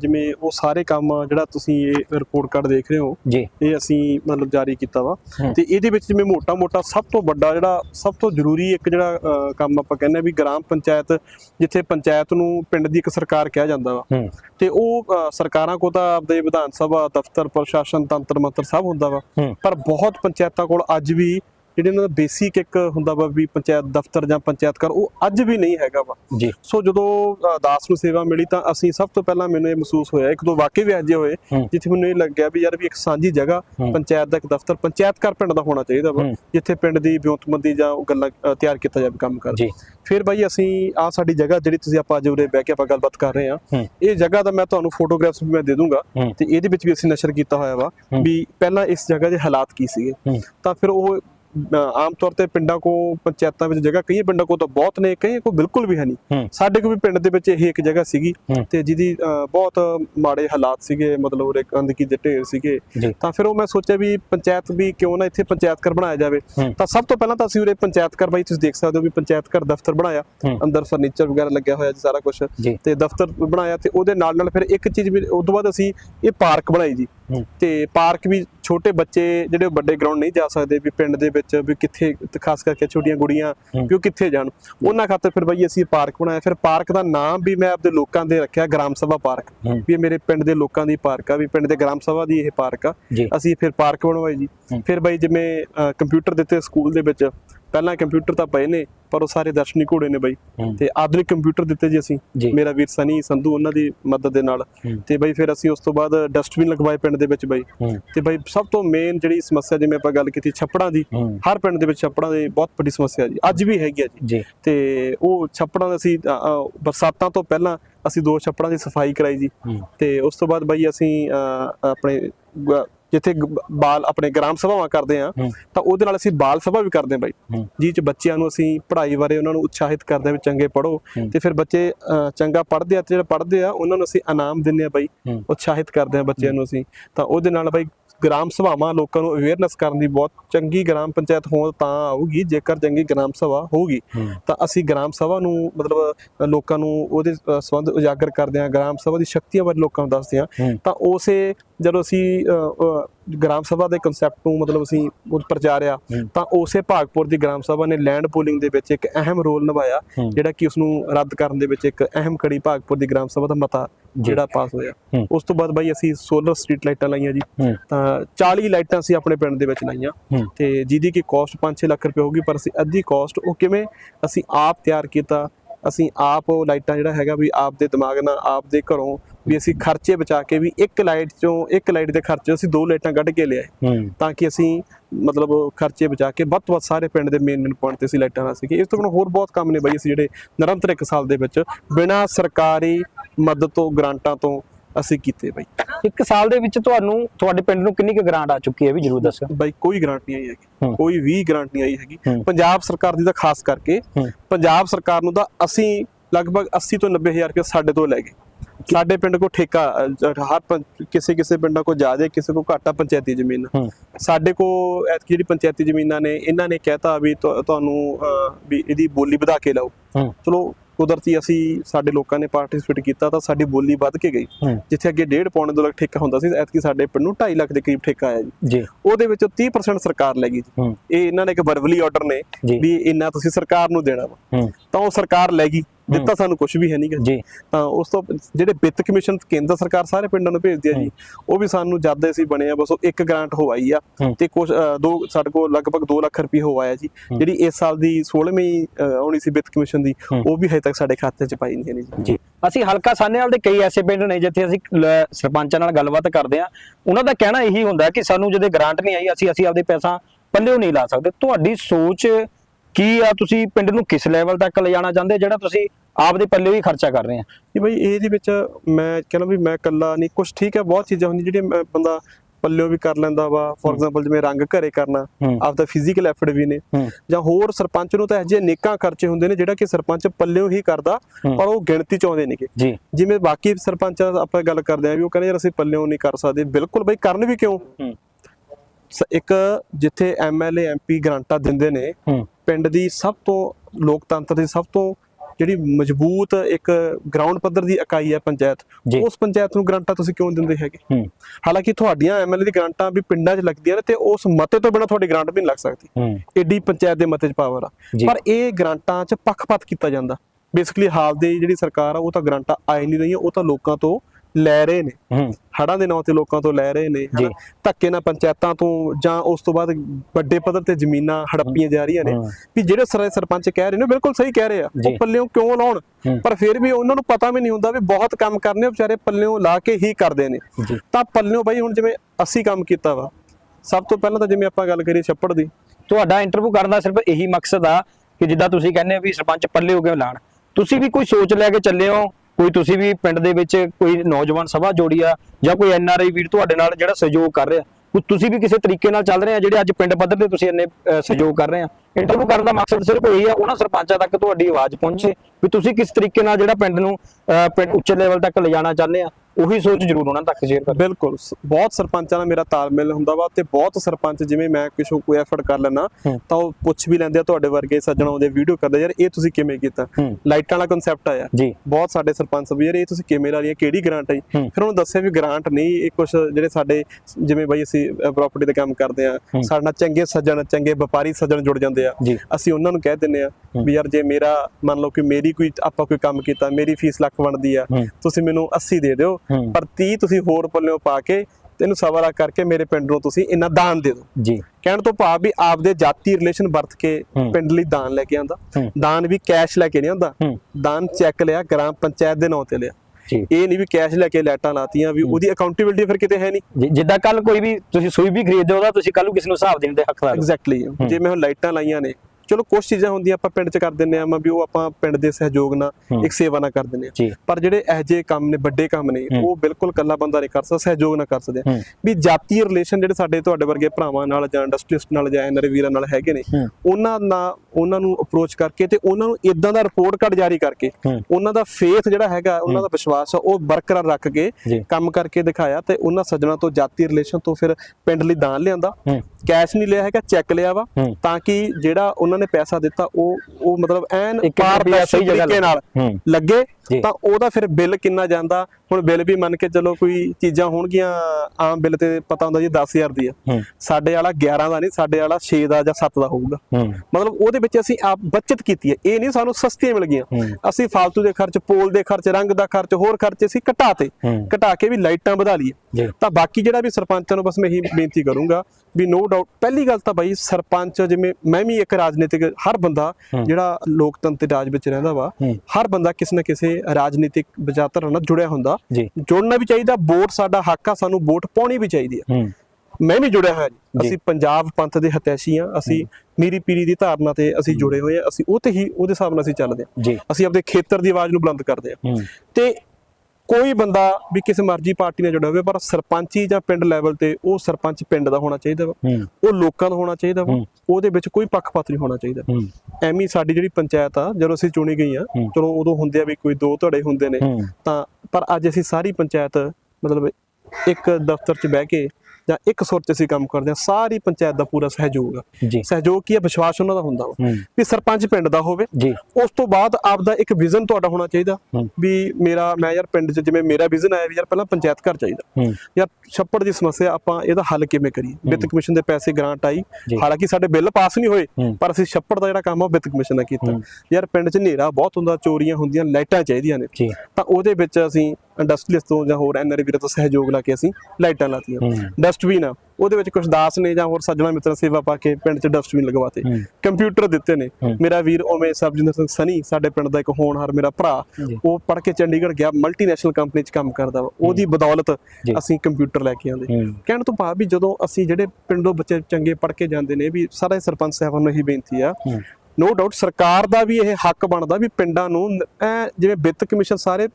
Speaker 1: ਜਿਵੇਂ ਉਹ ਸਾਰੇ ਕੰਮ ਜਿਹੜਾ ਤੁਸੀਂ ਇਹ ਰਿਪੋਰਟ ਕਾਰਡ ਦੇਖ ਰਹੇ ਹੋ ਇਹ ਅਸੀਂ ਮਤਲਬ ਜਾਰੀ ਕੀਤਾ ਵਾ। ਤੇ ਇਹਦੇ ਵਿੱਚ ਜਿਵੇਂ ਮੋਟਾ-ਮੋਟਾ ਸਭ ਤੋਂ ਵੱਡਾ ਜਿਹੜਾ ਸਭ ਤੋਂ ਜ਼ਰੂਰੀ ਇੱਕ ਜਿਹੜਾ ਕੰਮ ਆਪਾਂ ਕਹਿੰਦੇ ਆ ਵੀ ਗ੍ਰਾਮ ਪੰਚਾਇਤ ਜਿੱਥੇ ਪੰਚਾਇਤ ਨੂੰ ਪਿੰਡ ਦੀ ਇੱਕ ਸਰਕਾਰ ਕਿਹਾ ਜਾਂਦਾ ਵਾ। ਤੇ ਉਹ ਸਰਕਾਰਾਂ ਕੋਲ ਤਾਂ ਆਪਦੇ ਵਿਧਾਨ ਸਭਾ ਦਫ਼ਤਰ ਪ੍ਰਸ਼ਾਸਨ ਤੰਤਰ ਮੰਤਰ ਸਭ ਹੁੰਦਾ ਵਾ। ਪਰ ਬਹੁਤ ਪੰਚਾਇਤਾਂ ਕੋਲ ਅੱਜ ਵੀ ਜਿਹੜੇ ਇਹਨਾਂ ਦਾ ਬੇਸਿਕ ਇੱਕ ਹੁੰਦਾ ਵਾ ਵੀ ਪੰਚਾਇਤ ਦਫ਼ਤਰ ਜਾਂ ਪੰਚਾਇਤ ਘਰ ਉਹ ਅੱਜ ਵੀ ਨਹੀਂ ਹੈਗਾ ਵਾ
Speaker 2: ਜੀ
Speaker 1: ਸੋ ਜਦੋਂ ਦਾਸ ਨੂੰ ਸੇਵਾ ਮਿਲੀ ਤਾਂ ਅਸੀਂ ਸਭ ਤੋਂ ਪਹਿਲਾਂ ਮੈਨੂੰ ਇਹ ਮਹਿਸੂਸ ਹੋਇਆ ਇੱਕ ਦੋ ਵਾਕਈ ਵੀ ਅਜੇ ਹੋਏ। ਜਿੱਥੇ ਮੈਨੂੰ ਇਹ ਲੱਗਿਆ ਵੀ ਯਾਰ ਵੀ ਇੱਕ ਸਾਂਝੀ ਜਗ੍ਹਾ। ਪੰਚਾਇਤ ਦਾ ਇੱਕ ਦਫ਼ਤਰ ਪੰਚਾਇਤ ਘਰ ਪਿੰਡ ਦਾ ਹੋਣਾ ਚਾਹੀਦਾ ਵਾ। ਜਿੱਥੇ ਪਿੰਡ ਦੀ ਵਿਉਂਤਬੰਦੀ ਜਾਂ ਉਹ ਗੱਲਾਂ ਤਿਆਰ ਕੀਤਾ ਜਾਵੇ ਕੰਮ ਕਰ ਫਿਰ ਬਾਈ ਅਸੀਂ ਆ ਸਾਡੀ ਜਗ੍ਹਾ ਜਿਹੜੀ ਤੁਸੀਂ ਆਪਾਂ ਅੱਜ ਉਰੇ ਬਹਿ ਕੇ ਆਪਾਂ ਗੱਲਬਾਤ ਕਰ ਰਹੇ ਹੂੰ। ਇਹ ਜਗ੍ਹਾ ਦਾ ਮੈਂ ਤੁਹਾਨੂੰ ਫੋਟੋਗ੍ਰਾਫਸ ਵੀ ਮੈਂ ਦੇ ਦੂੰਗਾ। ਤੇ ਇਹਦੇ ਵਿੱਚ ਵੀ ਅਸੀਂ ਨਸ਼ਰ ਕੀਤਾ ਹੋਇਆ ਵਾ। ਵੀ ਪਹਿਲਾਂ ਇਸ ਜਗ੍ਹਾ ਦੇ ਹਾਲਾਤ ਕੀ ਸੀਗੇ ਤਾਂ ਫਿਰ ਉਹ ਆਮ ਤੌਰ ਤੇ ਪਿੰਡਾਂ ਕੋ ਪੰਚਾਇਤਾਂ ਵਿੱਚ ਜਗ੍ਹਾ ਕਈ ਪਿੰਡਾਂ ਕੋ ਤਾਂ ਬਹੁਤ ਨੇ ਕਈ ਕੋ ਬਿਲਕੁਲ ਵੀ ਹੈ ਨਹੀਂ। ਸਾਡੇ ਕੋ ਵੀ ਪਿੰਡ ਦੇ ਵਿੱਚ ਇਹ ਇੱਕ ਜਗ੍ਹਾ ਸੀਗੀ। ਤੇ ਜਿਹਦੀ ਬਹੁਤ ਮਾੜੇ ਹਾਲਾਤ ਸੀਗੇ ਮਤਲਬ ਉਰੇ ਗੰਦਗੀ ਦੇ ਢੇਰ ਸੀਗੇ ਤਾਂ ਫਿਰ ਉਹ ਮੈਂ ਸੋਚਿਆ ਵੀ ਪੰਚਾਇਤ ਵੀ ਕਿਉਂ ਨਾ ਇੱਥੇ ਪੰਚਾਇਤ ਘਰ ਬਣਾਇਆ ਜਾਵੇ। ਤਾਂ ਸਭ ਤੋਂ ਪਹਿਲਾਂ ਤਾਂ ਅਸੀਂ ਉਰੇ ਪੰਚਾਇਤ ਘਰ ਬਾਈ ਤੁਸੀਂ ਦੇਖ ਸਕਦੇ ਹੋ ਵੀ ਪੰਚਾਇਤ ਘਰ ਦਫ਼ਤਰ ਬਣਾਇਆ। ਅੰਦਰ ਫਰਨੀਚਰ ਵਗੈਰਾ ਲੱਗਿਆ ਹੋਇਆ ਜੀ ਸਾਰਾ ਕੁਝ ਤੇ ਦਫ਼ਤਰ ਬਣਾਇਆ ਤੇ ਉਹਦੇ ਨਾਲ ਨਾਲ ਫਿਰ ਇੱਕ ਚੀਜ਼ ਵੀ ਉਸ ਤੋਂ ਬਾਅਦ ਅਸੀਂ ਇਹ ਪਾਰਕ ਬਣਾਈ ਜੀ। ਤੇ ਪਾਰਕ ਵੀ ਛੋਟੇ ਬੱਚੇ ਜਿਹੜੇ ਵੱਡੇ ਗਰਾਊਂਡ ਨਹੀਂ ਜਾ ਸਕਦੇ ਵੀ ਪਿੰਡ ਦੇ ਵਿੱਚ ਵੀ ਕਿੱਥੇ ਖਾਸ ਕਰਕੇ ਛੋਟੀਆਂ ਗੁੜੀਆਂ। ਵੀ ਉਹ ਕਿੱਥੇ ਜਾਣ। ਉਹਨਾਂ ਖਾਤਰ ਫਿਰ ਬਈ ਅਸੀਂ ਪਾਰਕ ਬਣਾਇਆ। ਫਿਰ ਪਾਰਕ ਦਾ ਨਾਮ ਵੀ ਮੈਂ ਆਪਦੇ ਲੋਕਾਂ ਦੇ ਰੱਖਿਆ ਗ੍ਰਾਮ ਸਭਾ ਪਾਰਕ। ਵੀ ਇਹ ਮੇਰੇ ਪਿੰਡ ਦੇ ਲੋਕਾਂ ਦੀ ਪਾਰਕ ਆ ਵੀ ਪਿੰਡ ਦੇ ਗ੍ਰਾਮ ਸਭਾ ਦੀ ਇਹ ਪਾਰਕ ਆ। ਅਸੀਂ ਫਿਰ ਪਾਰਕ ਬਣਵਾਏ ਜੀ। ਫਿਰ ਬਈ ਜਿਵੇਂ ਕੰਪਿਊਟਰ ਦਿੱਤੇ ਸਕੂਲ ਦੇ ਵਿੱਚ ਪਹਿਲਾਂ ਕੰਪਿਊਟਰ ਤਾਂ ਪਏ ਨੇ ਪਰ ਉਹ ਸਾਰੇ ਦਰਸ਼ਨੀ ਘੋੜੇ ਨੇ ਬਈ। ਤੇ ਆਧੁਨਿਕ ਕੰਪਿਊਟਰ ਦਿੱਤੇ ਜੀ ਅਸੀਂ। ਮੇਰਾ ਵੀਰ ਸਨੀ ਸੰਧੂ ਉਹਨਾਂ ਦੀ ਮਦਦ ਦੇ ਨਾਲ। ਤੇ ਬਈ ਫਿਰ ਅਸੀਂ ਉਸ ਤੋਂ ਬਾਅਦ ਡਸਟਬਿਨ ਲਗਵਾਏ ਪਿੰਡ ਦੇ ਵਿੱਚ ਬਈ। ਤੇ ਬਈ ਸਭ ਤੋਂ ਮੇਨ ਜਿਹੜੀ ਸਮੱਸਿਆ ਜਿਵੇਂ ਆਪਾਂ ਗੱਲ ਕੀਤੀ ਛੱਪੜਾਂ ਦੀ। ਹਰ ਪਿੰਡ ਦੇ ਵਿੱਚ ਛੱਪੜਾਂ ਦੀ ਬਹੁਤ ਵੱਡੀ ਸਮੱਸਿਆ ਜੀ। ਅੱਜ ਵੀ ਹੈਗੀ ਆ ਜੀ। ਤੇ ਉਹ ਛੱਪੜਾਂ ਦਾ ਅਸੀਂ ਬਰਸਾਤਾਂ ਤੋਂ ਪਹਿਲਾਂ ਅਸੀਂ ਦੋ ਛੱਪੜਾਂ ਦੀ ਸਫ਼ਾਈ ਕਰਾਈ ਜੀ। ਤੇ ਉਸ ਤੋਂ ਬਾਅਦ ਬਈ ਅਸੀਂ ਆਪਣੇ ਜਿੱਥੇ ਬਾਲ ਆਪਣੇ ਗ੍ਰਾਮ ਸਭਾਵਾਂ ਕਰਦੇ ਆ। ਤਾਂ ਉਹਦੇ ਨਾਲ ਅਸੀਂ ਬਾਲ ਸਭਾ ਵੀ ਕਰਦੇ ਬਾਈ। ਜਿਹ ਚ ਬੱਚਿਆਂ ਨੂੰ ਅਸੀਂ ਪੜ੍ਹਾਈ ਬਾਰੇ ਉਹਨਾਂ ਨੂੰ ਉਤਸ਼ਾਹਿਤ ਕਰਦੇ ਵੀ ਚੰਗੇ ਪੜ੍ਹੋ
Speaker 2: ਹੂੰ।
Speaker 1: ਤੇ ਫਿਰ ਬੱਚੇ ਚੰਗਾ ਪੜ੍ਹਦੇ ਆ ਤੇ ਜਿਹੜੇ ਪੜ੍ਹਦੇ ਆ ਉਹਨਾਂ ਨੂੰ ਅਸੀਂ ਇਨਾਮ ਦਿੰਦੇ ਆ ਬਾਈ। ਉਤਸ਼ਾਹਿਤ ਕਰਦੇ ਆ ਬੱਚਿਆਂ ਨੂੰ ਅਸੀਂ ਤਾਂ ਉਹਦੇ ਨਾਲ ਬਾਈ ਗ੍ਰਾਮ ਸਭਾਵਾਂ ਲੋਕਾਂ ਨੂੰ ਅਵੇਅਰਨੈਸ ਕਰਨ ਦੀ ਬਹੁਤ ਚੰਗੀ ਗ੍ਰਾਮ ਪੰਚਾਇਤ ਹੋਣ ਤਾਂ ਆਊਗੀ ਜੇਕਰ ਚੰਗੀ ਗ੍ਰਾਮ ਸਭਾ ਹੋਊਗੀ ਤਾਂ ਅਸੀਂ ਗ੍ਰਾਮ ਸਭਾ ਨੂੰ ਮਤਲਬ ਲੋਕਾਂ ਨੂੰ ਉਹਦੇ ਸੰਬੰਧ ਉਜਾਗਰ ਕਰਦੇ ਹਾਂ ਗ੍ਰਾਮ ਸਭਾ ਦੀ ਸ਼ਕਤੀਆਂ ਬਾਰੇ ਲੋਕਾਂ ਨੂੰ ਦੱਸਦੇ ਹੂੰ। ਤਾਂ ਉਸੇ ਜਦੋਂ ਅਸੀਂ ਗ੍ਰਾਮ ਸਭਾ ਦੇ ਕਨਸੈਪਟ ਨੂੰ ਮਤਲਬ ਅਸੀਂ ਉਹ ਪ੍ਰਚਾਰਿਆ। ਤਾਂ ਉਸੇ ਭਾਗਪੁਰ ਦੀ ਗ੍ਰਾਮ ਸਭਾ ਨੇ ਲੈਂਡ ਪੂਲਿੰਗ ਦੇ ਵਿੱਚ ਇੱਕ ਅਹਿਮ ਰੋਲ ਨਿਭਾਇਆ। ਜਿਹੜਾ ਕਿ ਉਸ ਨੂੰ ਰੱਦ ਕਰਨ ਦੇ ਵਿੱਚ ਇੱਕ ਅਹਿਮ ਕੜੀ ਭਾਗਪੁਰ ਦੀ ਗ੍ਰਾਮ ਸਭਾ ਦਾ ਮਤਾ। ਜਿਹੜਾ ਪਾਸ ਹੋਇਆ। ਉਸ ਤੋਂ ਬਾਅਦ ਬਾਈ ਅਸੀਂ ਸੋਲਰ ਸਟਰੀਟ ਲਾਈਟਾਂ ਲਾਈਆਂ ਜੀ ਤਾਂ 40 ਲਾਈਟਾਂ ਅਸੀਂ ਆਪਣੇ ਪਿੰਡ ਦੇ ਵਿੱਚ ਲਾਈਆਂ। ਤੇ ਜਿਹਦੀ ਕਿ ਕਾਸਟ 5-6 ਲੱਖ ਰੁਪਏ ਹੋਗੀ ਪਰ ਅਸੀਂ ਅੱਧੀ ਕਾਸਟ ਉਹ ਕਿਵੇਂ ਅਸੀਂ ਆਪ ਤਿਆਰ ਕੀਤਾ ਅਸੀਂ ਆਪ ਉਹ ਲਾਈਟਾਂ ਜਿਹੜਾ ਹੈਗਾ ਵੀ ਆਪ ਦੇ ਦਿਮਾਗ ਨਾਲ ਆਪ ਦੇ ਘਰੋਂ ਵੀ ਅਸੀਂ ਖਰਚੇ ਬਚਾ ਕੇ ਵੀ ਇੱਕ ਲਾਈਟ ਚੋਂ ਇੱਕ ਲਾਈਟ ਦੇ ਖਰਚੇ ਅਸੀਂ ਦੋ ਲਾਈਟਾਂ ਕੱਢ ਕੇ ਲਿਆਏ। ਤਾਂ ਕਿ ਅਸੀਂ ਮਤਲਬ ਖਰਚੇ ਬਚਾ ਕੇ ਵੱਧ ਤੋਂ ਵੱਧ ਸਾਰੇ ਪਿੰਡ ਦੇ ਮੇਨ ਮੇਨ ਪੁਆਇੰਟ ਤੇ ਅਸੀਂ ਲਾਈਟਾਂ ਲਾ ਸਕੀਏ। ਇਸ ਤੋਂ ਬਿਨਾਂ ਹੋਰ ਬਹੁਤ ਕੰਮ ਨੇ ਬਾਈ ਅਸੀਂ ਜਿਹੜੇ ਨਿਰੰਤਰ ਇੱਕ ਸਾਲ ਦੇ ਵਿੱਚ ਬਿਨਾਂ ਸਰਕਾਰੀ ਮਦਦ ਤੋਂ ਗ੍ਰਾਂਟਾਂ ਤੋਂ ਅਸੀਂ ਕੀਤੇ ਬਾਈ।
Speaker 2: ਇੱਕ ਸਾਲ ਦੇ ਵਿੱਚ ਤੁਹਾਨੂੰ ਤੁਹਾਡੇ ਪਿੰਡ ਨੂੰ ਕਿੰਨੀ ਕੁ ਗ੍ਰਾਂਟ ਆ ਚੁੱਕੀ ਹੈ ਵੀ ਜਰੂਰ ਦੱਸੋ
Speaker 1: ਬਾਈ ਕੋਈ ਗ੍ਰਾਂਟ ਨਹੀਂ ਆਈ ਹੈਗੀ। ਕੋਈ ਵੀ ਗ੍ਰਾਂਟ ਨਹੀਂ ਆਈ ਹੈਗੀ। ਪੰਜਾਬ ਸਰਕਾਰ ਦੀ ਤਾਂ ਖਾਸ ਕਰਕੇ। ਪੰਜਾਬ ਸਰਕਾਰ ਨੂੰ ਤਾਂ ਅਸੀਂ ਲਗਭਗ 80 ਤੋਂ 90 ਹਜ਼ਾਰ ਰੁਪਏ ਸਾਡੇ ਤੋਂ ਲੈ ਗਏ। ਸਾਡੇ ਪਿੰਡ ਕੋ ਠੇਕਾ ਹਰ ਕਿਸੇ ਕਿਸੇ ਪਿੰਡਾਂ ਕੋ ਜ਼ਿਆਦਾ ਕਿਸੇ ਕੋ ਘਾਟਾ ਪੰਚਾਇਤੀ ਜ਼ਮੀਨ। ਸਾਡੇ ਕੋ ਐਤਕੀ ਜਿਹੜੀ ਪੰਚਾਇਤੀ ਜ਼ਮੀਨਾਂ ਨੇ ਇਹਨਾਂ ਨੇ ਕਹਿਤਾ ਵੀ ਤੁਹਾਨੂੰ ਵੀ ਇਹਦੀ ਬੋਲੀ ਵਧਾ ਕੇ ਲਾਓ। ਚਲੋ ਕੁਦਰਤੀ ਅਸੀਂ ਸਾਡੇ ਲੋਕਾਂ ਨੇ ਪਾਰਟਿਸਿਪੇਟ ਕੀਤਾ ਤਾਂ ਸਾਡੀ ਬੋਲੀ ਵੱਧ ਕੇ ਗਈ। ਜਿੱਥੇ ਅੱਗੇ 1.5 ਪੌਣੇ 2 ਲੱਖ ਠੇਕਾ ਹੁੰਦਾ ਸੀ ਐਤਕੀ ਸਾਡੇ ਪਿੰਡ ਨੂੰ 2.5 ਲੱਖ ਦੇ ਕਰੀਬ ਠੇਕਾ ਆਇਆ ਜੀ। ਉਹਦੇ ਵਿੱਚੋਂ 30% ਸਰਕਾਰ ਲੈ ਗਈ ਇਹ ਇਹਨਾਂ ਨੇ ਇੱਕ ਵਰਬਲੀ ਆਰਡਰ ਨੇ। ਵੀ ਇੰਨਾ ਤੁਸੀਂ ਸਰਕਾਰ ਨੂੰ ਦੇਣਾ ਵਾ। ਤਾਂ ਉਹ ਸਰਕਾਰ ਲੈ ਗਈ। ਦਿੱਤਾ ਸਾਨੂੰ ਕੁਝ ਵੀ ਹੈ ਨਹੀਂਗਾ
Speaker 2: ਜੀ।
Speaker 1: ਤਾਂ ਉਸ ਤੋਂ ਜਿਹੜੇ ਵਿੱਤ ਕਮਿਸ਼ਨ ਕੇਂਦਰ ਸਰਕਾਰ ਸਾਰੇ ਪਿੰਡਾਂ ਨੂੰ ਭੇਜਦੀ ਆ ਜੀ ਉਹ ਵੀ ਸਾਨੂੰ ਜਦ ਅਸੀਂ ਬਣੇ ਆ ਬਸ ਉਹ ਇੱਕ ਗ੍ਰਾਂਟ ਹੋ ਆਈ ਆ। ਤੇ ਕੁਝ ਦੋ ਸਾਡੇ ਕੋਲ ਲਗਭਗ 2 ਲੱਖ ਰੁਪਏ ਹੋ ਆਇਆ ਜੀ। ਜਿਹੜੀ ਇਸ ਸਾਲ ਦੀ 16ਵੀਂ ਅ, ਆਉਣੀ ਸੀ ਵਿੱਤ ਕਮਿਸ਼ਨ ਦੀ। ਉਹ ਵੀ ਹਜੇ ਤੱਕ ਸਾਡੇ ਖਾਤੇ 'ਚ ਪਾਈ ਨਹੀਂ ਹੈ ਜੀ।
Speaker 2: ਜੀ। ਅਸੀਂ ਹਲਕਾ ਸਾਨੇਵਾਲ ਦੇ ਕਈ ਐਸੇ ਪਿੰਡ ਨੇ ਜਿੱਥੇ ਅਸੀਂ ਸਰਪੰਚਾਂ ਨਾਲ ਗੱਲਬਾਤ ਕਰਦੇ ਆ। ਉਹਨਾਂ ਦਾ ਕਹਿਣਾ ਇਹੀ ਹੁੰਦਾ ਕਿ ਸਾਨੂੰ ਜਦੋਂ ਗ੍ਰਾਂਟ ਨਹੀਂ ਆਈ ਅਸੀਂ ਅਸੀਂ ਆਪਦੇ ਪੈਸਾ ਪੱਲਿਓ ਨਹੀਂ ਲਾ ਸਕਦੇ। ਤੁਹਾਡੀ ਸੋਚ ਕੀ ਆ? ਤੁਸੀਂ ਪਿੰਡ ਨੂੰ ਕਿਸ ਲੈਵਲ ਤੱਕ ਲਿਜਾਣਾ ਚਾਹੁੰਦੇ? ਜਿਹੜਾ ਤੁਸੀਂ ਆਪਦੇ ਪੱਲਿਓ ਹੀ ਖਰਚਾ ਕਰ ਰਹੇ ਆ
Speaker 1: ਕਿ ਬਈ ਇਹਦੇ ਵਿੱਚ ਮੈਂ ਕਹਿੰਦਾ ਵੀ ਮੈਂ ਇਕੱਲਾ ਨਹੀਂ ਕੁਝ ਠੀਕ ਹੈ ਬਹੁਤ ਚੀਜ਼ਾਂ ਹੁੰਦੀਆਂ ਜਿਹੜੀਆਂ ਬੰਦਾ ਪੱਲਿਓ ਵੀ ਕਰ ਲੈਂਦਾ ਵਾ। ਫੋਰ ਐਗਜ਼ਾਮਪਲ ਜਿਵੇਂ ਰੰਗ ਘਰੇ ਕਰਨਾ। ਆਪਦਾ ਫਿਜ਼ੀਕਲ ਐਫਰਟ ਵੀ ਨੇ। ਜਾਂ ਹੋਰ ਸਰਪੰਚ ਨੂੰ ਤਾਂ ਇਹੋ ਜਿਹੇ ਨੇਕਾਂ ਖਰਚੇ ਹੁੰਦੇ ਨੇ ਜਿਹੜਾ ਕਿ ਸਰਪੰਚ ਪੱਲਿਓ ਹੀ ਕਰਦਾ। ਪਰ ਉਹ ਗਿਣਤੀ ਚ ਆਉਂਦੇ ਨੇਗੇ।
Speaker 2: ਜੀ।
Speaker 1: ਜਿਵੇਂ ਬਾਕੀ ਸਰਪੰਚ ਆਪਾਂ ਗੱਲ ਕਰਦੇ ਆਂ ਵੀ ਉਹ ਕਹਿੰਦੇ ਯਾਰ ਅਸੀਂ ਪੱਲਿਓ ਨਹੀਂ ਕਰ ਸਕਦੇ। ਬਿਲਕੁਲ ਬਈ ਕਰਨ ਵੀ ਕਿਉਂ? ਇੱਕ ਜਿੱਥੇ ਐਮਐਲਏ ਐਮਪੀ ਗ੍ਰਾਂਟਾਂ ਦਿੰਦੇ ਨੇ ਪਿੰਡ ਦੀ ਸਭ ਤੋਂ ਲੋਕਤੰਤਰ ਦੀ ਸਭ ਤੋਂ ਜਿਹੜੀ ਮਜ਼ਬੂਤ ਇੱਕ ਗਰਾਊਂਡ ਪੱਧਰ ਦੀ ਇਕਾਈ ਹੈ ਪੰਚਾਇਤ। ਉਸ ਪੰਚਾਇਤ ਨੂੰ ਗ੍ਰਾਂਟਾਂ ਤੁਸੀਂ ਕਿਉਂ ਦਿੰਦੇ ਹੈਗੇ? ਹਾਲਾਂਕਿ ਤੁਹਾਡੀਆਂ ਐਮਐਲਏ ਦੀ ਗ੍ਰਾਂਟਾਂ ਵੀ ਪਿੰਡਾਂ 'ਚ ਲੱਗਦੀਆਂ ਨੇ ਤੇ ਉਸ ਮਤੇ ਤੋਂ ਬਿਨਾਂ ਤੁਹਾਡੀ ਗ੍ਰਾਂਟ ਵੀ ਨਹੀਂ ਲੱਗ ਸਕਦੀ। ਏਡੀ ਪੰਚਾਇਤ ਦੇ ਮਤੇ 'ਚ ਪਾਵਰ ਆ। ਪਰ ਇਹ ਗ੍ਰਾਂਟਾਂ 'ਚ ਪੱਖਪਾਤ ਕੀਤਾ ਜਾਂਦਾ। ਬੇਸਿਕਲੀ ਹਾਲ ਦੀ ਜਿਹੜੀ ਸਰਕਾਰ ਆ ਉਹ ਤਾਂ ਗ੍ਰਾਂਟਾਂ ਆਈ ਨਹੀਂ ਰਹੀਆਂ ਉਹ ਤਾਂ ਲੋਕਾਂ ਤੋਂ ਲੈ ਰਹੇ ਨੇ। ਹੜਾਂ ਦੇ ਨਾਂ ਤੇ ਲੋਕਾਂ ਤੋਂ ਲੈ ਰਹੇ ਨੇ ਧੱਕੇ ਨਾਲ ਪੰਚਾਇਤਾਂ ਤੋਂ ਜਾਂ ਉਸ ਤੋਂ ਬਾਅਦ ਵੱਡੇ ਪੱਧਰ ਤੇ ਜ਼ਮੀਨਾਂ ਹੜੱਪੀਆਂ ਜਾ ਰਹੀਆਂ ਨੇ। ਵੀ ਜਿਹੜੇ ਸਰ ਸਰਪੰਚ ਕਹਿ ਰਹੇ ਨੇ ਬਿਲਕੁਲ ਸਹੀ ਕਹਿ ਰਹੇ ਆ। ਉਹ ਪੱਲਿਓਂ ਕਿਉਂ ਲਾਉਣ। ਪਰ ਫਿਰ ਵੀ ਉਹਨਾਂ ਨੂੰ ਪਤਾ ਵੀ ਨਹੀਂ ਹੁੰਦਾ ਵੀ ਬਹੁਤ ਕੰਮ ਕਰਨੇ ਵਿਚਾਰੇ ਪੱਲਿਓਂ ਲਾ ਕੇ ਹੀ ਕਰਦੇ ਨੇ। ਤਾਂ ਪੱਲਿਓਂ ਬਾਈ ਹੁਣ ਜਿਵੇਂ ਅਸੀਂ ਕੰਮ ਕੀਤਾ ਵਾ ਸਭ ਤੋਂ ਪਹਿਲਾਂ ਤਾਂ ਜਿਵੇਂ ਆਪਾਂ ਗੱਲ ਕਰੀਏ ਛੱਪੜ ਦੀ।
Speaker 2: ਤੁਹਾਡਾ ਇੰਟਰਵਿਊ ਕਰਨ ਦਾ ਸਿਰਫ ਇਹੀ ਮਕਸਦ ਆ ਕਿ ਜਿੱਦਾਂ ਤੁਸੀਂ ਕਹਿੰਦੇ ਹੋ ਵੀ ਸਰਪੰਚ ਪੱਲੇ ਹੋ ਕੇ ਲਾਣ। ਤੁਸੀਂ ਵੀ ਕੋਈ ਸੋਚ ਲੈ ਕੇ ਚੱਲੇ ਹੋ? ਕੋਈ ਤੁਸੀਂ ਵੀ ਪਿੰਡ ਦੇ ਵਿੱਚ ਕੋਈ ਨੌਜਵਾਨ ਸਭਾ ਜੋੜੀ ਆ ਜਾਂ ਕੋਈ ਐਨ ਆਰ ਆਈ ਵੀਰ ਤੁਹਾਡੇ ਨਾਲ ਜਿਹੜਾ ਸਹਿਯੋਗ ਕਰ ਰਿਹਾ ਤੁਸੀਂ ਵੀ ਕਿਸੇ ਤਰੀਕੇ ਨਾਲ ਚੱਲ ਰਹੇ ਆ ਜਿਹੜੇ ਅੱਜ ਪਿੰਡ ਪੱਧਰ ਤੇ ਤੁਸੀਂ ਇੰਨੇ ਸਹਿਯੋਗ ਕਰ ਰਹੇ ਆ? ਇੰਟਰਵਿਊ ਕਰਨ ਦਾ ਮਕਸਦ ਸਿਰਫ ਇਹੀ ਆ ਉਹਨਾਂ ਸਰਪੰਚਾਂ ਤੱਕ ਤੁਹਾਡੀ ਆਵਾਜ਼ ਪਹੁੰਚੇ ਵੀ ਤੁਸੀਂ ਕਿਸ ਤਰੀਕੇ ਨਾਲ ਜਿਹੜਾ ਪਿੰਡ ਨੂੰ ਪਿੰਡ ਉੱਚੇ ਲੈਵਲ ਤੱਕ ਲਿਜਾਣਾ ਚਾਹੁੰਦੇ ਆ ਉਹੀ ਸੋਚ ਜ਼ਰੂਰ ਉਹਨਾਂ ਤੱਕ ਸ਼ੇਅਰ ਕਰੋ
Speaker 1: ਬਿਲਕੁਲ ਬਹੁਤ ਸਰਪੰਚਾਂ ਨਾਲ ਮੇਰਾ ਤਾਲਮੇਲ ਹੁੰਦਾ ਵਾ ਤੇ ਬਹੁਤ ਸਰਪੰਚ ਜਿਵੇਂ ਮੈਂ ਕਿਸੇ ਕੋਈ ਐਫਰਟ ਕਰ ਲੈਣਾ
Speaker 2: ਹੂੰ।
Speaker 1: ਤਾਂ ਉਹ ਪੁੱਛ ਵੀ ਲੈਂਦੇ ਆ ਤੁਹਾਡੇ ਵਰਗੇ ਸੱਜਣ ਆਉਂਦੇ ਵੀਡੀਓ ਕਰਦੇ ਯਾਰ ਇਹ ਤੁਸੀਂ ਕਿਵੇਂ ਕੀਤਾ
Speaker 2: ਹੂੰ।
Speaker 1: ਲਾਈਟਾਂ ਵਾਲਾ ਕਨਸੈਪਟ ਆਇਆ
Speaker 2: ਜੀ
Speaker 1: ਬਹੁਤ ਸਾਡੇ ਸਰਪੰਚ ਵੀ ਯਾਰ ਇਹ ਤੁਸੀਂ ਕਿਵੇਂ ਲਾ ਲਈ ਹੈ, ਕਿਹੜੀ ਗ੍ਰਾਂਟ ਹੈ
Speaker 2: ਹੂੰ।
Speaker 1: ਫਿਰ ਉਹਨੂੰ ਦੱਸਿਆ ਵੀ ਗ੍ਰਾਂਟ ਨਹੀਂ ਇਹ ਕੁਝ ਜਿਹੜੇ ਸਾਡੇ ਜਿਵੇਂ ਬਾਈ ਅਸੀਂ ਪ੍ਰਾਪਰਟੀ ਦੇ ਕੰਮ ਕਰਦੇ ਆ
Speaker 2: ਹੂੰ।
Speaker 1: ਸਾਡੇ ਨਾਲ ਚੰਗੇ ਸੱਜਣ ਚੰਗੇ ਵਪਾਰੀ ਸੱਜਣ ਜੁੜ ਜਾਂਦੇ ਆ
Speaker 2: ਜੀ
Speaker 1: ਅਸੀਂ ਉਹਨਾਂ ਨੂੰ ਕਹਿ ਦਿੰਨੇ ਆ ਵੀ ਯਾਰ ਜੇ ਮੇਰਾ ਮੰਨ ਲਓ ਕਿ ਮੇਰੀ ਕੋਈ ਆਪਾਂ ਕੋਈ ਕੰਮ ਕੀਤਾ ਮੇਰੀ ਫੀਸ ਲੱਖ ਬਣਦੀ ਆ। ਤੁਸੀਂ ਮੈਨੂੰ 80 ਦੇ ਦਿਓ। ਪਰ 30 ਤੁਸੀਂ ਹੋਰ ਪੱਲਿਓਂ ਪਾ ਕੇ ਤੈਨੂੰ ਸਵਾ ਲੱਖ ਕਰਕੇ ਮੇਰੇ ਪਿੰਡ ਨੂੰ ਤੁਸੀਂ ਇੰਨਾ ਦਾਨ ਦੇ ਦਿਓ
Speaker 2: ਜੀ
Speaker 1: ਕਹਿਣ ਤੋਂ ਭਾਵ ਵੀ ਆਪਦੇ ਜਾਤੀ ਰਿਲੇਸ਼ਨ ਵਰਤ ਕੇ। ਪਿੰਡ ਲਈ ਦਾਨ ਲੈ ਕੇ ਆਂਦਾ। ਦਾਨ ਵੀ ਕੈਸ਼ ਲੈ ਕੇ ਨਹੀਂ
Speaker 2: ਹੂੰ।
Speaker 1: ਦਾਨ ਚੈੱਕ ਲਿਆ ਗ੍ਰਾਮ ਪੰਚਾਇਤ ਦੇ ਨਾਂ ਤੇ ਲਿਆ ਇਹ ਨਹੀਂ ਵੀ ਕੈਸ਼ ਲੈ ਕੇ ਲੈਟਾਂ ਲਾਤੀਆਂ ਵੀ ਉਹਦੀ ਅਕਾਊਂਟੇਬਿਲਟੀ ਫਿਰ ਕਿਤੇ ਹੈ ਨਹੀਂ।
Speaker 2: ਜਿੱਦਾਂ ਕੱਲ ਕੋਈ ਵੀ ਤੁਸੀਂ ਸੂਈ ਵੀ ਖਰੀਦਦੇ ਹੋ ਉਹਦਾ ਤੁਸੀਂ ਕੱਲ ਨੂੰ ਕਿਸੇ ਨੂੰ ਹਿਸਾਬ ਦੇਣ ਦੇ ਹੱਕਦਾਰ
Speaker 1: ਐਗਜ਼ੈਕਟਲੀ ਜੇ ਮੈਂ ਹੁਣ ਲਾਈਟਾਂ ਲਾਈਆਂ ਨੇ ਚਲੋ ਕੁਝ ਚੀਜ਼ਾਂ ਹੁੰਦੀਆਂ ਆਪਾਂ ਪਿੰਡ 'ਚ ਕਰ ਦਿੰਨੇ ਆ ਮੈਂ ਵੀ ਉਹ ਆਪਾਂ ਪਿੰਡ ਦੇ ਸਹਿਯੋਗ ਨਾਲ। ਇੱਕ ਸੇਵਾ ਨਾਲ ਕਰ ਦਿੰਨੇ ਆ
Speaker 2: ਜੀ
Speaker 1: ਪਰ ਜਿਹੜੇ ਇਹੋ ਜਿਹੇ ਕੰਮ ਨੇ ਵੱਡੇ ਕੰਮ ਨੇ। ਉਹ ਬਿਲਕੁਲ ਕੱਲਾ ਬੰਦਾ ਨਹੀਂ ਕਰ ਸਕਦਾ ਸਹਿਯੋਗ ਨਾਲ ਕਰ ਸਕਦੇ। ਵੀ ਜਾਤੀ ਰਿਲੇਸ਼ਨ ਜਿਹੜੇ ਸਾਡੇ ਤੁਹਾਡੇ ਵਰਗੇ ਭਰਾਵਾਂ ਨਾਲ ਜਾਂ ਇੰਡਸਟਰੀਸਟ ਨਾਲ ਜਾਂ ਐਨਆਰ ਵੀਰਾਂ ਨਾਲ ਹੈਗੇ ਨੇ। ਉਹਨਾਂ ਨਾਲ ਉਹਨਾਂ ਨੂੰ ਅਪਰੋਚ ਕਰਕੇ ਤੇ ਉਹਨਾਂ ਨੂੰ ਇਦਾਂ ਦਾ ਰਿਪੋਰਟ ਕਾਰਡ ਜਾਰੀ ਕਰਕੇ। ਉਹਨਾਂ ਦਾ ਫੇਥ ਜਿਹੜਾ ਹੈਗਾ ਉਹਨਾਂ ਦਾ ਵਿਸ਼ਵਾਸ ਆ ਉਹ ਬਰਕਰਾਰ ਰੱਖ ਕੇ
Speaker 2: ਜੀ
Speaker 1: ਕੰਮ ਕਰਕੇ ਦਿਖਾਇਆ ਤੇ ਉਹਨਾਂ ਸੱਜਣਾ ਤੋਂ ਜਾਤੀ ਰਿਲੇਸ਼ਨ ਤੋਂ ਫਿਰ ਪਿੰਡ ਲਈ ਦਾਨ ਲਿਆਂਦਾ ਕੈਸ਼ ਨਹੀਂ ਲਿਆ ਹੈਗਾ ਚੈੱਕ ਲਿਆ ਵਾ। ਤਾਂ ਕਿ ਜਿਹੜਾ ਉਹਨਾਂ ਨੇ ਪੈਸਾ ਦਿੱਤਾ ਉਹ ਉਹ ਮਤਲਬ ਐਨ ਪਾਰਦਰਸ਼ੀ ਤਰੀਕੇ ਨਾਲ ਲੱਗੇ। ਤਾਂ ਉਹਦਾ ਫਿਰ ਬਿੱਲ ਕਿੰਨਾ ਜਾਂਦਾ? ਹੁਣ ਬਿੱਲ ਵੀ ਮੰਨ ਕੇ ਚੱਲੋ ਕੋਈ ਚੀਜ਼ਾਂ ਹੋਣਗੀਆਂ ਆਮ ਬਿੱਲ ਤੇ ਪਤਾ ਹੁੰਦਾ ਜੀ 10000 ਦੀ ਆ। ਸਾਡੇ ਵਾਲਾ 11 ਦਾ ਨਹੀਂ ਸਾਡੇ ਵਾਲਾ 6 ਦਾ ਜਾਂ 7 ਦਾ ਹੋਊਗਾ। ਮਤਲਬ ਉਹਦੇ ਵਿੱਚ ਅਸੀਂ ਆਪ ਬਚਤ ਕੀਤੀ ਹੈ। ਇਹ ਨਹੀਂ ਸਾਨੂੰ ਸਸਤੀਆਂ ਮਿਲ ਗਈਆਂ। ਅਸੀਂ ਫालतू ਦੇ ਖਰਚ ਪੋਲ ਦੇ ਖਰਚ ਰੰਗ ਦਾ ਖਰਚ ਹੋਰ ਖਰਚ ਅਸੀਂ ਘਟਾਤੇ ਘਟਾ ਕੇ ਵੀ ਲਾਈਟਾਂ ਵਧਾ ਲਈਏ। ਤਾਂ ਬਾਕੀ ਜਿਹੜਾ ਵੀ ਸਰਪੰਚਾਂ ਨੂੰ ਬਸ ਮੈਂ ਇਹੀ ਬੇਨਤੀ ਕਰੂੰਗਾ ਵੀ ਨੋ ਡਾਊਟ ਪਹਿਲੀ ਗੱਲ ਤਾਂ ਬਾਈ ਸਰਪੰਚ ਜਿਵੇਂ ਮੈਂ ਵੀ ਇੱਕ ਰਾਜਨੀਤਿਕ ਹਰ ਬੰਦਾ। ਜਿਹੜਾ ਲੋਕਤੰਤਰ ਰਾਜ ਵਿੱਚ ਰਹਿੰਦਾ ਵਾ ਹਰ ਬੰਦਾ ਕਿਸੇ ਨਾ ਕਿਸੇ ਰਾਜਨੀਤਿਕ ਵਿਚਾਰਧਾਰਾ ਨਾਲ ਜੁੜਿਆ ਹੁੰਦਾ। ਜੁੜਨਾ ਵੀ ਚਾਹੀਦਾ ਵੋਟ ਸਾਡਾ ਹੱਕ ਆ ਸਾਨੂੰ ਵੋਟ ਪਾਉਣੀ ਵੀ ਚਾਹੀਦੀ ਆ। ਮੈਂ ਵੀ ਜੁੜਿਆ ਹੋਇਆ ਜੀ। ਅਸੀਂ ਪੰਜਾਬ ਪੰਥ ਦੇ ਹਤੈਸ਼ੀ ਆ ਅਸੀਂ ਮੀਰੀ ਪੀਰੀ ਦੀ ਧਾਰਨਾ ਤੇ ਅਸੀਂ ਜੁੜੇ ਹੋਏ ਆ ਅਸੀਂ ਉਹ ਤੇ ਹੀ ਉਹਦੇ ਹਿਸਾਬ ਨਾਲ ਅਸੀਂ ਚੱਲਦੇ ਆ। ਅਸੀਂ ਆਪਣੇ ਖੇਤਰ ਦੀ ਆਵਾਜ਼ ਨੂੰ ਬੁਲੰਦ ਕਰਦੇ ਆ। ਤੇ ਕੋਈ ਬੰਦਾ ਵੀ ਕਿਸੇ ਮਰਜ਼ੀ ਪਾਰਟੀ ਨਾਲ ਜੁੜਿਆ ਹੋਵੇ ਪਰ ਸਰਪੰਚੀ ਜਾਂ ਪਿੰਡ ਲੈਵਲ ਤੇ ਉਹ ਸਰਪੰਚ ਪਿੰਡ ਦਾ ਹੋਣਾ ਚਾਹੀਦਾ ਵਾ। ਉਹ ਲੋਕਾਂ ਦਾ ਹੋਣਾ ਚਾਹੀਦਾ ਵਾ। ਉਹਦੇ ਵਿੱਚ ਕੋਈ ਪੱਖਪਾਤ ਨਹੀਂ ਹੋਣਾ ਚਾਹੀਦਾ। ਐਵੇਂ ਸਾਡੀ ਜਿਹੜੀ ਪੰਚਾਇਤ ਆ ਜਦੋਂ ਅਸੀਂ ਚੁਣੀ ਗਈ ਆ। ਚਲੋ ਉਦੋਂ ਹੁੰਦੇ ਆ ਵੀ ਕੋਈ ਦੋ ਧੜੇ ਹੁੰਦੇ ਨੇ। ਤਾਂ ਪਰ ਅੱਜ ਅਸੀਂ ਸਾਰੀ ਪੰਚਾਇਤ ਮਤਲਬ ਇੱਕ ਦਫ਼ਤਰ 'ਚ ਬਹਿ ਕੇ ਜਾਂ ਇੱਕ ਸੁਰ 'ਚ ਅਸੀਂ ਕੰਮ ਕਰਦੇ ਆ ਸਾਰੀ ਪੰਚਾਇਤ ਦਾ ਪੂਰਾ ਸਹਿਯੋਗ ਆ। ਸਹਿਯੋਗ ਕੀ ਆ? ਵਿਸ਼ਵਾਸ ਉਹਨਾਂ ਦਾ ਹੁੰਦਾ ਵਾ
Speaker 2: ਹੂੰ।
Speaker 1: ਵੀ ਸਰਪੰਚ ਪਿੰਡ ਦਾ ਹੋਵੇ ਉਸ ਤੋਂ ਬਾਅਦ ਆਪਦਾ ਇੱਕ ਵਿਜ਼ਨ ਤੁਹਾਡਾ ਹੋਣਾ ਚਾਹੀਦਾ
Speaker 2: ਹੂੰ।
Speaker 1: ਵੀ ਮੇਰਾ ਮੈਂ ਯਾਰ ਪਿੰਡ 'ਚ ਜਿਵੇਂ ਮੇਰਾ ਵਿਜ਼ਨ ਆਇਆ ਵੀ ਯਾਰ ਪਹਿਲਾਂ ਪੰਚਾਇਤ ਘਰ ਚਾਹੀਦਾ।
Speaker 2: ਹੂੰ।
Speaker 1: ਯਾਰ ਛੱਪੜ ਦੀ ਸਮੱਸਿਆ ਆਪਾਂ ਇਹਦਾ ਹੱਲ ਕਿਵੇਂ ਕਰੀਏ? ਵਿੱਤ ਕਮਿਸ਼ਨ ਦੇ ਪੈਸੇ ਗ੍ਰਾਂਟ ਆਈ। ਹਾਲਾਂਕਿ ਸਾਡੇ ਬਿੱਲ ਪਾਸ ਨਹੀਂ ਹੋਏ
Speaker 2: ਹੂੰ।
Speaker 1: ਪਰ ਅਸੀਂ ਛੱਪੜ ਦਾ ਜਿਹੜਾ ਕੰਮ ਆ ਵਿੱਤ ਕਮਿਸ਼ਨ ਨਾਲ ਕੀਤਾ।
Speaker 2: ਹੂੰ।
Speaker 1: ਯਾਰ ਪਿੰਡ 'ਚ ਹਨੇਰਾ ਬਹੁਤ ਹੁੰਦਾ ਚੋਰੀਆਂ ਹੁੰਦੀਆਂ ਲਾਈਟਾਂ ਚਾਹੀਦੀਆਂ ਨੇ। ਤਾਂ ਉਹਦੇ ਵਿੱਚ ਅਸੀਂ ਇੰਡਸਟਰੀਅਲਿਸਟ ਤੋਂ ਜਾਂ ਹੋਰ ਐਨਆਰ ਵੀਰਾਂ ਤੋਂ ਸਹਿਯੋਗ ਲਾ ਕੇ ਅਸੀਂ ਲਾਈਟਾਂ ਲਾਤੀਆਂ। ਡਸਟਬਿਨ ਆ ਉਹਦੇ ਵਿੱਚ ਕੁਝ ਦਾਸ ਨੇ ਜਾਂ ਹੋਰ ਸੱਜਣਾ ਮਿੱਤਰ ਸੇਵਾ ਪਾ ਕੇ ਪਿੰਡ 'ਚ ਡਸਟਬਿਨ ਲਗਵਾਤੇ। ਕੰਪਿਊਟਰ ਦਿੱਤੇ ਨੇ। ਮੇਰਾ ਵੀਰ ਉਵੇਂ ਸਰਬਜਿੰਦਰ ਸਿੰਘ ਸਨੀ ਸਾਡੇ ਪਿੰਡ ਦਾ ਇੱਕ ਹੋਣਹਾਰ ਮੇਰਾ ਭਰਾ। ਉਹ ਪੜ੍ਹ ਕੇ ਚੰਡੀਗੜ੍ਹ ਗਿਆ ਮਲਟੀਨੈਸ਼ਨਲ ਕੰਪਨੀ 'ਚ ਕੰਮ ਕਰਦਾ ਵਾ। ਉਹਦੀ ਬਦੌਲਤ। ਅਸੀਂ ਕੰਪਿਊਟਰ ਲੈ ਕੇ ਆਂਦੇ ਕਹਿਣ ਤੋਂ ਭਾਵ ਵੀ ਜਦੋਂ ਅਸੀਂ ਜਿਹੜੇ ਪਿੰਡੋਂ ਬੱਚੇ ਚੰਗੇ ਪੜ੍ਹ ਕੇ ਜਾਂਦੇ ਨੇ ਵੀ ਸਾਰੇ ਸਰਪੰਚ ਸਾਹਿਬਾਨ ਨੂੰ ਇਹੀ ਬੇਨਤੀ ਆ। ਨੋ ਡਾਊਟ ਸਰਕਾਰ ਦਾ ਵੀ ਇਹ ਹੱਕ ਬਣਦਾ ਵੀ ਪਿੰਡਾਂ ਨੂੰ ਜਿਵੇਂ ਵਿੱਤ ਕਮਿਸ਼ਨ ਸਾਰੇ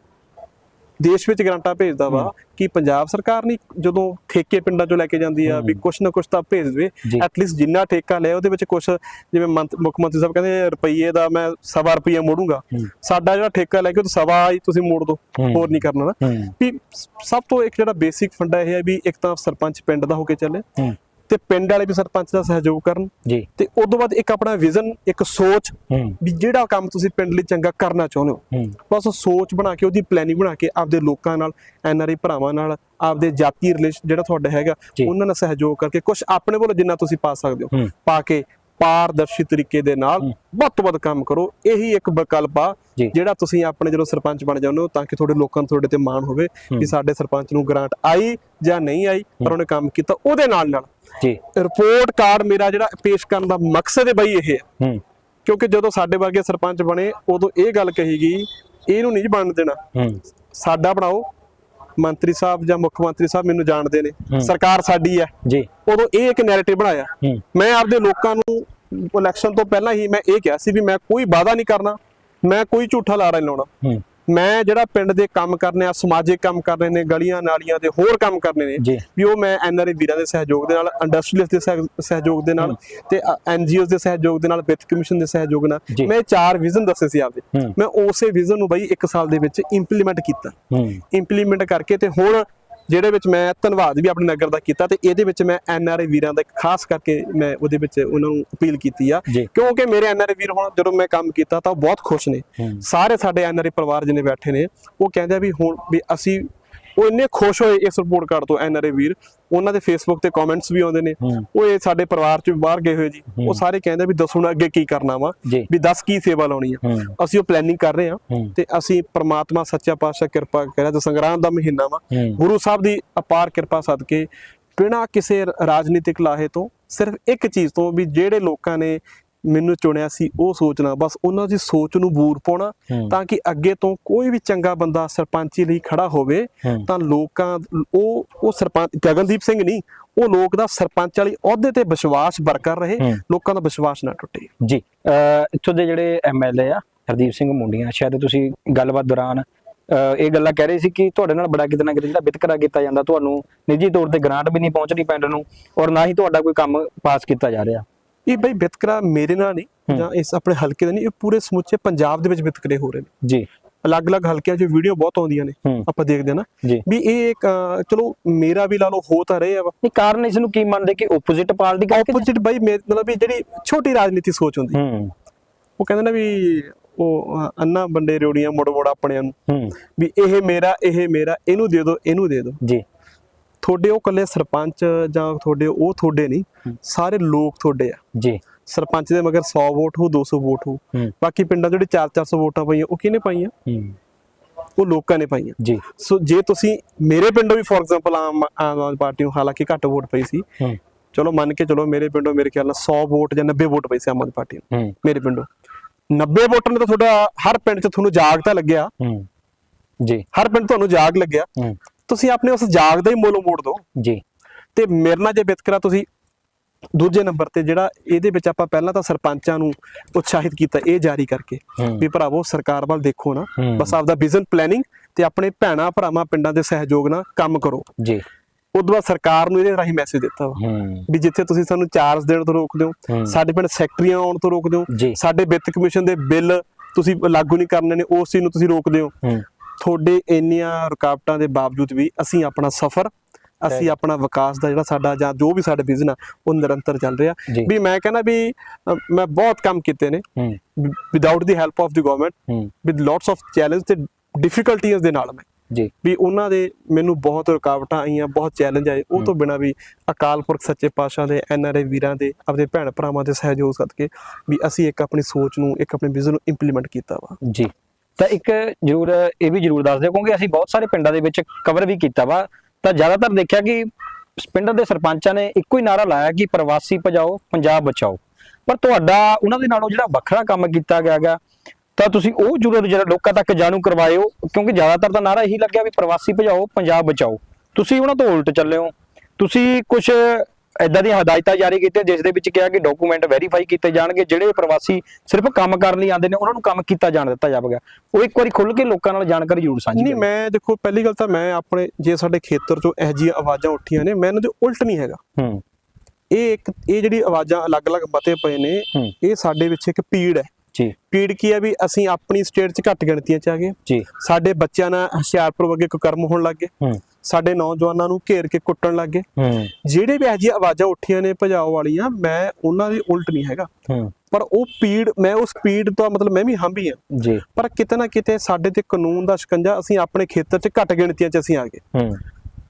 Speaker 1: ਦੇਸ਼ ਵਿੱਚ ਗ੍ਰਾਂਟਾਂ ਭੇਜਦਾ ਵਾ ਕਿ ਪੰਜਾਬ ਸਰਕਾਰ ਨਹੀਂ ਜਦੋਂ ਠੇਕੇ ਪਿੰਡਾਂ ਚੋਂ ਲੈ ਕੇ ਜਾਂਦੀ ਆ ਵੀ ਕੁਛ ਨਾ ਕੁਛ ਤਾਂ ਭੇਜ ਦੇਵੇ। ਐਟਲੀਸਟ ਜਿੰਨਾ ਠੇਕਾ ਲਿਆ ਉਹਦੇ ਵਿੱਚ ਕੁਛ ਜਿਵੇਂ ਮੁੱਖ ਮੰਤਰੀ ਸਾਹਿਬ ਕਹਿੰਦੇ ਰੁਪਈਏ ਦਾ ਮੈਂ ਸਵਾ ਰੁਪਈਆ ਮੋੜੂੰਗਾ। ਸਾਡਾ ਜਿਹੜਾ ਠੇਕਾ ਲੈ ਕੇ ਉਹ ਤਾਂ ਸਵਾ ਹੀ ਤੁਸੀਂ ਮੋੜ ਦਿਓ
Speaker 2: ਹੂੰ।
Speaker 1: ਹੋਰ ਨਹੀਂ ਕਰਨਾ ਨਾ। ਵੀ ਸਭ ਤੋਂ ਇੱਕ ਜਿਹੜਾ ਬੇਸਿਕ ਫੰਡਾ ਇਹ ਹੈ ਵੀ ਇੱਕ ਤਾਂ ਸਰਪੰਚ ਪਿੰਡ ਦਾ ਹੋ ਕੇ ਚੱਲੇ। ਤੇ ਪਿੰਡ ਵਾਲੇ ਵੀ ਸਰਪੰਚ ਦਾ ਸਹਿਯੋਗ ਕਰਨ
Speaker 2: ਜੀ।
Speaker 1: ਤੇ ਉਸ ਤੋਂ ਬਾਅਦ ਇੱਕ ਆਪਣਾ ਵਿਜ਼ਨ ਇੱਕ ਸੋਚ ਵੀ ਜਿਹੜਾ ਕੰਮ ਤੁਸੀਂ ਪਿੰਡ ਲਈ ਚੰਗਾ ਕਰਨਾ ਚਾਹੁੰਦੇ ਹੋ। ਬਸ ਸੋਚ ਬਣਾ ਕੇ ਉਹਦੀ ਪਲੈਨਿੰਗ ਬਣਾ ਕੇ ਆਪਦੇ ਲੋਕਾਂ ਨਾਲ ਐਨਆਰਆਈ ਭਰਾਵਾਂ ਨਾਲ ਆਪਦੇ ਜਾਤੀ ਰਿਲੇਸ਼ਨ ਜਿਹੜਾ ਤੁਹਾਡਾ ਹੈਗਾ। ਉਹਨਾਂ ਨਾਲ ਸਹਿਯੋਗ ਕਰਕੇ ਕੁਝ ਆਪਣੇ ਵੱਲੋਂ ਜਿੰਨਾ ਤੁਸੀਂ ਪਾ ਸਕਦੇ ਹੂੰ। ਪਾ ਕੇ ਪਾਰਦਰਸ਼ੀ ਤਰੀਕੇ ਦੇ ਨਾਲ। ਵੱਧ ਤੋਂ ਵੱਧ ਕੰਮ ਕਰੋ ਇਹੀ ਇੱਕ ਵਿਕਲਪ ਆ। ਜਿਹੜਾ ਤੁਸੀਂ ਆਪਣੇ ਜਦੋਂ ਸਰਪੰਚ ਬਣ ਜਾਂਦੇ ਹੋ ਤਾਂ ਕਿ ਤੁਹਾਡੇ ਲੋਕਾਂ ਨੂੰ ਤੁਹਾਡੇ ਤੇ ਮਾਣ ਹੋਵੇ। ਕਿ ਸਾਡੇ ਸਰਪੰਚ ਨੂੰ ਗ੍ਰਾਂਟ ਆਈ ਜਾਂ ਨਹੀਂ ਆਈ ਪਰ ਉਹਨੇ ਕੰਮ ਕੀਤਾ ਉਹਦੇ ਨਾਲ ਨਾਲ।
Speaker 2: ਜੀ।
Speaker 1: ਰਿਪੋਰਟ ਕਾਰਡ ਮੇਰਾ ਜਿਹੜਾ ਪੇਸ਼ ਕਰਨ ਦਾ ਮਕਸਦ ਹੈ ਬਈ ਇਹ ਹੈ। ਕਿਉਂਕਿ ਜਦੋਂ ਸਾਡੇ ਵਰਗੇ ਸਰਪੰਚ ਬਣੇ ਉਦੋਂ ਇਹ ਗੱਲ ਕਹੀ ਗਈ ਇਹਨੂੰ ਨਹੀਂ ਬਣਨ ਦੇਣਾ। ਸਾਡਾ ਬਣਾਓ ਮੰਤਰੀ ਸਾਹਿਬ ਜਾਂ ਮੁੱਖ ਮੰਤਰੀ ਸਾਹਿਬ ਮੈਨੂੰ ਜਾਣਦੇ ਨੇ। ਸਰਕਾਰ ਸਾਡੀ ਹੈ।
Speaker 2: ਜੀ।
Speaker 1: ਉਦੋਂ ਇਹ ਇੱਕ ਨੈਰੇਟਿਵ ਬਣਾਇਆ। ਮੈਂ ਆਪਦੇ ਲੋਕਾਂ ਨੂੰ ਇਲੈਕਸ਼ਨ ਤੋਂ ਪਹਿਲਾਂ ਹੀ ਮੈਂ ਇਹ ਕਿਹਾ ਸੀ ਵੀ ਮੈਂ ਕੋਈ ਵਾਅਦਾ ਨਹੀਂ ਕਰਨਾ ਮੈਂ ਕੋਈ ਝੂਠਾ ਲਾਰਾ ਨਹੀਂ ਲਾਉਣਾ। ਮੈਂ ਜਿਹੜਾ ਪਿੰਡ ਦੇ ਕੰਮ ਕਰਨੇ ਆ ਸਮਾਜਿਕ ਕੰਮ ਕਰਨੇ ਨੇ ਗਲੀਆਂ ਨਾਲੀਆਂ ਦੇ ਹੋਰ ਕੰਮ ਕਰਨੇ ਨੇ ਵੀ ਉਹ ਮੈਂ ਐਨਆਰਏ ਵੀਰਾਂ ਦੇ ਸਹਿਯੋਗ ਦੇ ਨਾਲ ਇੰਡਸਟਰੀਅਲਿਸਟ ਦੇ ਸਹਿ- ਸਹਿਯੋਗ ਦੇ ਨਾਲ ਤੇ ਐਨਜੀਓਜ਼ ਦੇ ਸਹਿਯੋਗ ਦੇ ਨਾਲ ਵਿੱਤ ਕਮਿਸ਼ਨ ਦੇ ਸਹਿਯੋਗ ਨਾਲ। ਮੈਂ ਚਾਰ ਵਿਜ਼ਨ ਦੱਸੇ ਸੀ ਆਪਦੇ। ਮੈਂ ਉਸੇ ਵਿਜ਼ਨ ਨੂੰ ਬਈ 1 ਸਾਲ ਦੇ ਵਿੱਚ ਇੰਪਲੀਮੈਂਟ ਕੀਤਾ। ਇੰਪਲੀਮੈਂਟ ਕਰਕੇ ਤੇ ਹੁਣ ਜਿਹੜੇ ਵਿੱਚ ਮੈਂ ਧੰਨਵਾਦ ਵੀ ਆਪਣੇ ਨਗਰ ਦਾ ਕੀਤਾ ਤੇ ਇਹਦੇ ਵਿੱਚ ਮੈਂ ਐਨਆਰਏ ਵੀਰਾਂ ਦਾ ਖਾਸ ਕਰਕੇ ਮੈਂ ਉਹਦੇ ਵਿੱਚ ਉਹਨਾਂ ਨੂੰ ਅਪੀਲ ਕੀਤੀ ਆ। ਕਿਉਂਕਿ ਮੇਰੇ ਐਨਆਰਏ ਵੀਰ ਹੁਣ ਜਦੋਂ ਮੈਂ ਕੰਮ ਕੀਤਾ ਤਾਂ ਉਹ ਬਹੁਤ ਖੁਸ਼ ਨੇ। ਸਾਰੇ ਸਾਡੇ ਐਨਆਰਏ ਪਰਿਵਾਰ ਜਿਹਨੇ ਬੈਠੇ ਨੇ ਉਹ ਕਹਿੰਦੇ ਆ ਵੀ ਹੁਣ ਵੀ ਅਸੀਂ ਉਹ ਇੰਨੇ ਖੁਸ਼ ਹੋਏ ਇਸ ਰਿਪੋਰਟ ਕਾਰਡ ਤੋਂ ਐਨਆਰਏ ਵੀਰ ਉਹਨਾਂ ਦੇ ਫੇਸਬੁੱਕ ਤੇ ਕਮੈਂਟਸ ਵੀ ਆਉਂਦੇ ਨੇ। ਉਹ ਇਹ ਸਾਡੇ ਪਰਿਵਾਰ ਚ ਬਾਹਰ ਗਏ ਹੋਏ ਜੀ ਉਹ ਸਾਰੇ ਕਹਿੰਦੇ ਵੀ ਦੱਸੋ ਨਾ ਅੱਗੇ ਕੀ ਕਰਨਾ ਵਾ। ਵੀ ਦੱਸ ਕੀ ਸੇਵਾ ਲਾਉਣੀ ਆ ਅਸੀਂ ਉਹ ਪਲੈਨਿੰਗ ਕਰ ਰਹੇ ਹੂੰ। ਤੇ ਅਸੀਂ ਪ੍ਰਮਾਤਮਾ ਸੱਚਾ ਪਾਤਸ਼ਾਹ ਕਿਰਪਾ ਕਰੇ ਤੇ ਸੰਗਰਾਮ ਦਾ ਮਹੀਨਾ ਵਾ। ਗੁਰੂ ਸਾਹਿਬ ਦੀ ਅਪਾਰ ਕਿਰਪਾ ਸਦਕੇ ਬਿਨਾਂ ਕਿਸੇ ਰਾਜਨੀਤਿਕ ਲਾਹੇ ਤੋਂ ਸਿਰਫ ਇੱਕ ਚੀਜ਼ ਤੋਂ ਵੀ ਜਿਹੜੇ ਲੋਕਾਂ ਨੇ ਮੈਨੂੰ ਚੁਣਿਆ ਸੀ ਉਹ ਸੋਚਣਾ ਬਸ ਉਹਨਾਂ ਦੀ ਸੋਚ ਨੂੰ ਬੂਰ ਪਾਉਣਾ। ਤਾਂ ਕਿ ਅੱਗੇ ਤੋਂ ਕੋਈ ਵੀ ਚੰਗਾ ਬੰਦਾ ਸਰਪੰਚੀ ਲਈ ਖੜਾ ਹੋਵੇ। ਤਾਂ ਲੋਕਾਂ ਉਹ ਉਹ ਸਰਪੰਚ ਗਗਨਦੀਪ ਸਿੰਘ ਨਹੀਂ ਉਹ ਲੋਕ ਦਾ ਸਰਪੰਚ ਵਾਲੀ ਅਹੁਦੇ ਤੇ ਵਿਸ਼ਵਾਸ ਬਰਕਰ ਰਹੇ। ਲੋਕਾਂ ਦਾ ਵਿਸ਼ਵਾਸ ਨਾ ਟੁੱਟੇ
Speaker 2: ਜੀ ਇੱਥੋਂ ਦੇ ਜਿਹੜੇ ਐਮਐਲਏ ਆ ਹਰਦੀਪ ਸਿੰਘ ਮੁੰਡੀਆਂ ਸ਼ਾਇਦ ਤੁਸੀਂ ਗੱਲਬਾਤ ਦੌਰਾਨ ਇਹ ਗੱਲਾਂ ਕਹਿ ਰਹੇ ਸੀ ਕਿ ਤੁਹਾਡੇ ਨਾਲ ਬੜਾ ਕਿਤੇ ਨਾ ਕਿਤੇ ਜਿਹੜਾ ਵਿਤਕਰਾ ਕੀਤਾ ਜਾਂਦਾ ਤੁਹਾਨੂੰ ਨਿੱਜੀ ਤੌਰ ਤੇ ਗ੍ਰਾਂਟ ਵੀ ਨਹੀਂ ਪਹੁੰਚਣੀ ਪਿੰਡ ਨੂੰ ਔਰ ਨਾ ਹੀ ਤੁਹਾਡਾ ਕੋਈ ਕੰਮ ਪਾਸ ਕੀਤਾ ਜਾ ਰਿਹਾ
Speaker 1: ਇਹ ਬਈ ਵਿਤਕਰਾ ਮੇਰੇ ਨਾਲ ਨਹੀਂ। ਜਾਂ ਇਸ ਆਪਣੇ ਹਲਕੇ ਦਾ ਨਹੀਂ ਇਹ ਪੂਰੇ ਸਮੁੱਚੇ ਪੰਜਾਬ ਦੇ ਵਿੱਚ ਵਿਤਕਰੇ ਹੋ ਰਹੇ ਨੇ।
Speaker 2: ਜੀ।
Speaker 1: ਅਲੱਗ-ਅਲੱਗ ਹਲਕਿਆਂ 'ਚ ਵੀਡੀਓ ਬਹੁਤ ਆਉਂਦੀਆਂ ਨੇ। ਆਪਾਂ ਦੇਖਦੇ ਹਾਂ ਨਾ। ਵੀ ਇਹ ਇੱਕ ਚਲੋ ਮੇਰਾ ਵੀ ਲਾ ਲਓ ਹੋ ਤਾਂ ਰਹੇ ਆ
Speaker 2: ਇਹ ਕਾਰਨ ਇਸ ਨੂੰ ਕੀ ਮੰਨਦੇ ਕਿ ਓਪੋਜ਼ਿਟ ਪਾਰਟੀ ਕਰਕੇ
Speaker 1: ਆਪੋਜ਼ਿਟ ਬਈ ਮਤਲਬ ਵੀ ਜਿਹੜੀ ਛੋਟੀ ਰਾਜਨੀਤੀ ਸੋਚ ਹੁੰਦੀ। ਉਹ ਕਹਿੰਦੇ ਨੇ ਵੀ ਉਹ ਅੰਨਾ ਬੰਡੇ ਰੋੜੀਆਂ ਮੁੜ ਮੁੜ ਆਪਣਿਆਂ ਨੂੰ। ਵੀ ਇਹ ਮੇਰਾ ਇਹ ਮੇਰਾ ਇਹਨੂੰ ਦੇ ਦਿਓ ਇਹਨੂੰ ਦੇ ਦਿਓ
Speaker 2: ਜੀ।
Speaker 1: ਤੁਹਾਡੇ ਉਹ ਕੱਲੇ ਸਰਪੰਚ ਜਾਂ ਤੁਹਾਡੇ ਉਹ ਤੁਹਾਡੇ ਨਹੀਂ ਸਾਰੇ ਲੋਕ ਤੁਹਾਡੇ ਆ।
Speaker 2: ਜੀ।
Speaker 1: ਸਰਪੰਚ ਦੇ ਮਗਰ 100 ਵੋਟ ਹੋ 200 ਵੋਟ ਹੋ। ਬਾਕੀ ਪਿੰਡਾਂ ਜਿਹੜੀ 4-400 ਵੋਟਾਂ ਪਈਆਂ ਉਹ ਕਿਹਨੇ ਪਾਈਆਂ? ਉਹ ਲੋਕਾਂ ਨੇ ਪਾਈਆਂ।
Speaker 2: ਜੀ।
Speaker 1: ਸੋ ਜੇ ਤੁਸੀਂ ਮੇਰੇ ਪਿੰਡੋਂ ਵੀ for example Aam Aam Aadmi party ਨੂੰ ਹਾਲਾਂਕਿ ਘੱਟ ਵੋਟ ਪਈ ਸੀ। ਚਲੋ ਮੰਨ ਕੇ ਚਲੋ ਮੇਰੇ ਪਿੰਡੋਂ ਮੇਰੇ ਖਿਆਲ ਨਾਲ 100 ਵੋਟ ਜਾਂ 90 ਵੋਟ ਪਈ ਸੀ ਆਮ ਆਦਮੀ ਪਾਰਟੀ ਨੂੰ। ਮੇਰੇ ਪਿੰਡੋਂ। 90 ਵੋਟਾਂ ਨੇ ਤਾਂ ਤੁਹਾਡਾ ਹਰ ਪਿੰਡ 'ਚ ਤੁਹਾਨੂੰ ਜਾਗ ਤਾਂ ਲੱਗਿਆ
Speaker 2: ਜੀ।
Speaker 1: ਹਰ ਪਿੰਡ ਤੁਹਾਨੂੰ ਜਾਗ ਲੱਗਿਆ। ਤੁਸੀਂ ਆਪਣੇ ਉਸ ਜਾਗ ਦਾ ਹੀ ਮੁੱਲ ਮੋੜ ਦਿਓ।
Speaker 2: ਜੀ।
Speaker 1: ਤੇ ਮੇਰੇ ਨਾਲ ਜੇ ਵਿਤਕਰਾ ਤੁਸੀਂ ਦੂਜੇ ਨੰਬਰ ਤੇ ਜਿਹੜਾ ਇਹਦੇ ਵਿੱਚ ਆਪਾਂ ਪਹਿਲਾਂ ਤਾਂ ਸਰਪੰਚਾਂ ਨੂੰ ਉਤਸ਼ਾਹਿਤ ਕੀਤਾ ਇਹ ਜਾਰੀ ਕਰਕੇ ਵੀ ਭਰਾਵੋ ਸਰਕਾਰ ਵੱਲ ਦੇਖੋ ਨਾ। ਬਸ ਆਪਦਾ ਵਿਜ਼ਨ ਪਲੈਨਿੰਗ ਤੇ ਆਪਣੇ ਭੈਣਾ ਭਰਾਵਾਂ ਪਿੰਡਾਂ ਦੇ ਸਹਿਯੋਗ ਨਾਲ ਕੰਮ ਕਰੋ।
Speaker 2: ਜੀ।
Speaker 1: ਉਦੋਂ ਬਾਅਦ ਸਰਕਾਰ ਨੂੰ ਇਹਦੇ ਰਾਹੀਂ ਮੈਸੇਜ ਦਿੱਤਾ ਵਾ। ਵੀ ਜਿੱਥੇ ਤੁਸੀਂ ਸਾਨੂੰ ਚਾਰਜ ਦੇਣ ਤੋਂ ਰੋਕਦੇ ਹੋ। ਸਾਡੇ ਪਿੰਡ ਸੈਕਟਰੀਆਂ ਆਉਣ ਤੋਂ ਰੋਕਦੇ ਹੋ। ਸਾਡੇ ਵਿੱਤ ਕਮਿਸ਼ਨ ਦੇ ਬਿੱਲ ਤੁਸੀਂ ਲਾਗੂ ਨਹੀਂ ਕਰਨੇ ਨੇ ਉਸ ਚੀਜ਼ ਨੂੰ ਤੁਸੀਂ ਰੋਕਦੇ ਹੂੰ। ਤੁਹਾਡੇ ਇੰਨੀਆਂ ਰੁਕਾਵਟਾਂ ਦੇ ਬਾਵਜੂਦ ਵੀ ਅਸੀਂ ਆਪਣਾ ਸਫ਼ਰ ਅਸੀਂ ਆਪਣਾ ਵਿਕਾਸ ਦਾ ਜਿਹੜਾ ਸਾਡਾ ਜਾਂ ਜੋ ਵੀ ਸਾਡਾ ਵਿਜ਼ਨ ਆ ਉਹ ਨਿਰੰਤਰ ਚੱਲ ਰਿਹਾ। ਵੀ ਮੈਂ ਕਹਿੰਦਾ ਵੀ ਮੈਂ ਬਹੁਤ ਕੰਮ ਕੀਤੇ ਨੇ। Without the help of the government with lots of challenge ਤੇ ਡਿਫਿਕਲਟੀਆਂ ਦੇ ਨਾਲ ਮੈਂ।
Speaker 2: ਜੀ।
Speaker 1: ਵੀ ਉਹਨਾਂ ਦੇ ਮੈਨੂੰ ਬਹੁਤ ਰੁਕਾਵਟਾਂ ਆਈਆਂ ਬਹੁਤ ਚੈਲੰਜ ਆਏ। ਉਹ ਤੋਂ ਬਿਨਾ ਵੀ ਅਕਾਲ ਪੁਰਖ ਸੱਚੇ ਪਾਤਸ਼ਾਹ ਦੇ ਐਨਆਰਏ ਵੀਰਾਂ ਦੇ ਆਪਣੇ ਭੈਣ ਭਰਾਵਾਂ ਦੇ ਸਹਿਯੋਗ ਸਦਕੇ ਵੀ ਅਸੀਂ ਇੱਕ ਆਪਣੀ ਸੋਚ ਨੂੰ ਇੱਕ ਆਪਣੇ ਵਿਜ਼ਨ ਨੂੰ ਇੰਪਲੀਮੈਂਟ ਕੀਤਾ ਵਾ।
Speaker 2: ਜੀ। ਤਾਂ ਇੱਕ ਜ਼ਰੂਰ, ਇਹ ਵੀ ਜ਼ਰੂਰ ਦੱਸ ਦਿਓ, ਕਿਉਂਕਿ ਅਸੀਂ ਬਹੁਤ ਸਾਰੇ ਪਿੰਡਾਂ ਦੇ ਵਿੱਚ ਕਵਰ ਵੀ ਕੀਤਾ ਵਾ। ਤਾਂ ਜ਼ਿਆਦਾਤਰ ਦੇਖਿਆ ਕਿ ਪਿੰਡਾਂ ਦੇ ਸਰਪੰਚਾਂ ਨੇ ਇੱਕੋ ਹੀ ਨਾਰਾ ਲਾਇਆ ਕਿ ਪ੍ਰਵਾਸੀ ਭਜਾਓ, ਪੰਜਾਬ ਬਚਾਓ। ਪਰ ਤੁਹਾਡਾ, ਉਹਨਾਂ ਦੇ ਨਾਲੋਂ ਜਿਹੜਾ ਵੱਖਰਾ ਕੰਮ ਕੀਤਾ ਗਿਆ ਗਾ, ਤਾਂ ਤੁਸੀਂ ਉਹ ਜ਼ਰੂਰ ਜਿਹੜਾ ਲੋਕਾਂ ਤੱਕ ਜਾਣੂ ਕਰਵਾਇਓ, ਕਿਉਂਕਿ ਜ਼ਿਆਦਾਤਰ ਤਾਂ ਨਾਰਾ ਇਹੀ ਲੱਗਿਆ ਵੀ ਪ੍ਰਵਾਸੀ ਭਜਾਓ, ਪੰਜਾਬ ਬਚਾਓ। ਤੁਸੀਂ ਉਹਨਾਂ ਤੋਂ ਉਲਟ ਚੱਲੇ ਹੋ। ਤੁਸੀਂ ਕੁਝ ਇਦਾਂ ਦੀਆਂ ਹਦਾਇਤਾਂ ਜਾਰੀ ਕੀਤੀਆਂ ਜਿਸ ਦੇ ਵਿੱਚ ਕਿਹਾ ਕਿ ਡਾਕੂਮੈਂਟ ਵੈਰੀਫਾਈ ਕੀਤੇ ਜਾਣਗੇ ਜਿਹੜੇ ਪ੍ਰਵਾਸੀ ਸਿਰਫ ਕੰਮ ਕਰਨ ਲਈ ਆਉਂਦੇ ਨੇ ਉਹਨਾਂ ਨੂੰ ਕੰਮ ਕੀਤਾ ਜਾਣ ਦਿੱਤਾ ਜਾਵੇਗਾ। ਉਹ ਇੱਕ ਵਾਰੀ ਖੁੱਲ ਕੇ ਲੋਕਾਂ ਨਾਲ ਜਾਣਕਾਰੀ ਜ਼ਰੂਰ ਸਾਂਝੀ
Speaker 1: ਨਹੀਂ। ਮੈਂ ਦੇਖੋ ਪਹਿਲੀ ਗੱਲ ਤਾਂ ਮੈਂ ਆਪਣੇ ਜੇ ਸਾਡੇ ਖੇਤਰ ਚੋਂ ਇਹੋ ਜਿਹੀਆਂ ਆਵਾਜ਼ਾਂ ਉੱਠੀਆਂ ਨੇ ਮੈਂ ਇਹਨਾਂ ਦੇ ਉਲਟ ਨਹੀਂ ਹੈਗਾ।
Speaker 2: ਹੂੰ।
Speaker 1: ਇਹ ਇੱਕ ਇਹ ਜਿਹੜੀ ਆਵਾਜ਼ਾਂ ਅਲੱਗ-ਅਲੱਗ ਮਤੇ ਪਏ ਨੇ ਇਹ ਸਾਡੇ ਵਿੱਚ ਇੱਕ ਪੀੜ ਹੈ।
Speaker 2: ਜੀ।
Speaker 1: ਪੀੜ ਕੀ ਹੈ ਵੀ ਅਸੀਂ ਆਪਣੀ ਸਟੇਟ 'ਚ ਘੱਟ ਗਿਣਤੀਆਂ 'ਚ ਆ ਗਏ
Speaker 2: ਜੀ।
Speaker 1: ਸਾਡੇ ਬੱਚਿਆਂ ਨਾਲ ਹੁਸ਼ਿਆਰਪੁਰ ਵਰਗੇ ਕੁਕਰਮ ਹੋਣ ਲੱਗ ਗਏ।
Speaker 2: ਹੂੰ।
Speaker 1: ਸਾਡੇ ਨੌਜਵਾਨਾਂ ਨੂੰ ਘੇਰ ਕੇ ਕੁੱਟਣ ਲੱਗ ਜਿਹੜੇ ਵੀ ਇਹੋ ਜਿਹੀਆਂ ਆਵਾਜ਼ਾਂ ਉੱਠੀਆਂ ਨੇ ਭਜਾਓ ਵਾਲੀਆਂ ਮੈਂ ਉਹਨਾਂ ਦੀ ਉਲਟ ਨਹੀਂ ਹੈਗਾ। ਪਰ ਉਹ ਪੀੜ ਮੈਂ ਉਸ ਪੀੜ ਤੋਂ ਮਤਲਬ ਮੈਂ ਵੀ ਹੰਭੀ ਹਾਂ।
Speaker 2: ਜੀ।
Speaker 1: ਪਰ ਕਿਤੇ ਨਾ ਕਿਤੇ ਸਾਡੇ ਤੇ ਕਾਨੂੰਨ ਦਾ ਸ਼ਿਕੰਜਾ ਅਸੀਂ ਆਪਣੇ ਖੇਤਰ 'ਚ ਘੱਟ ਗਿਣਤੀਆਂ 'ਚ ਅਸੀਂ ਆ ਗਏ।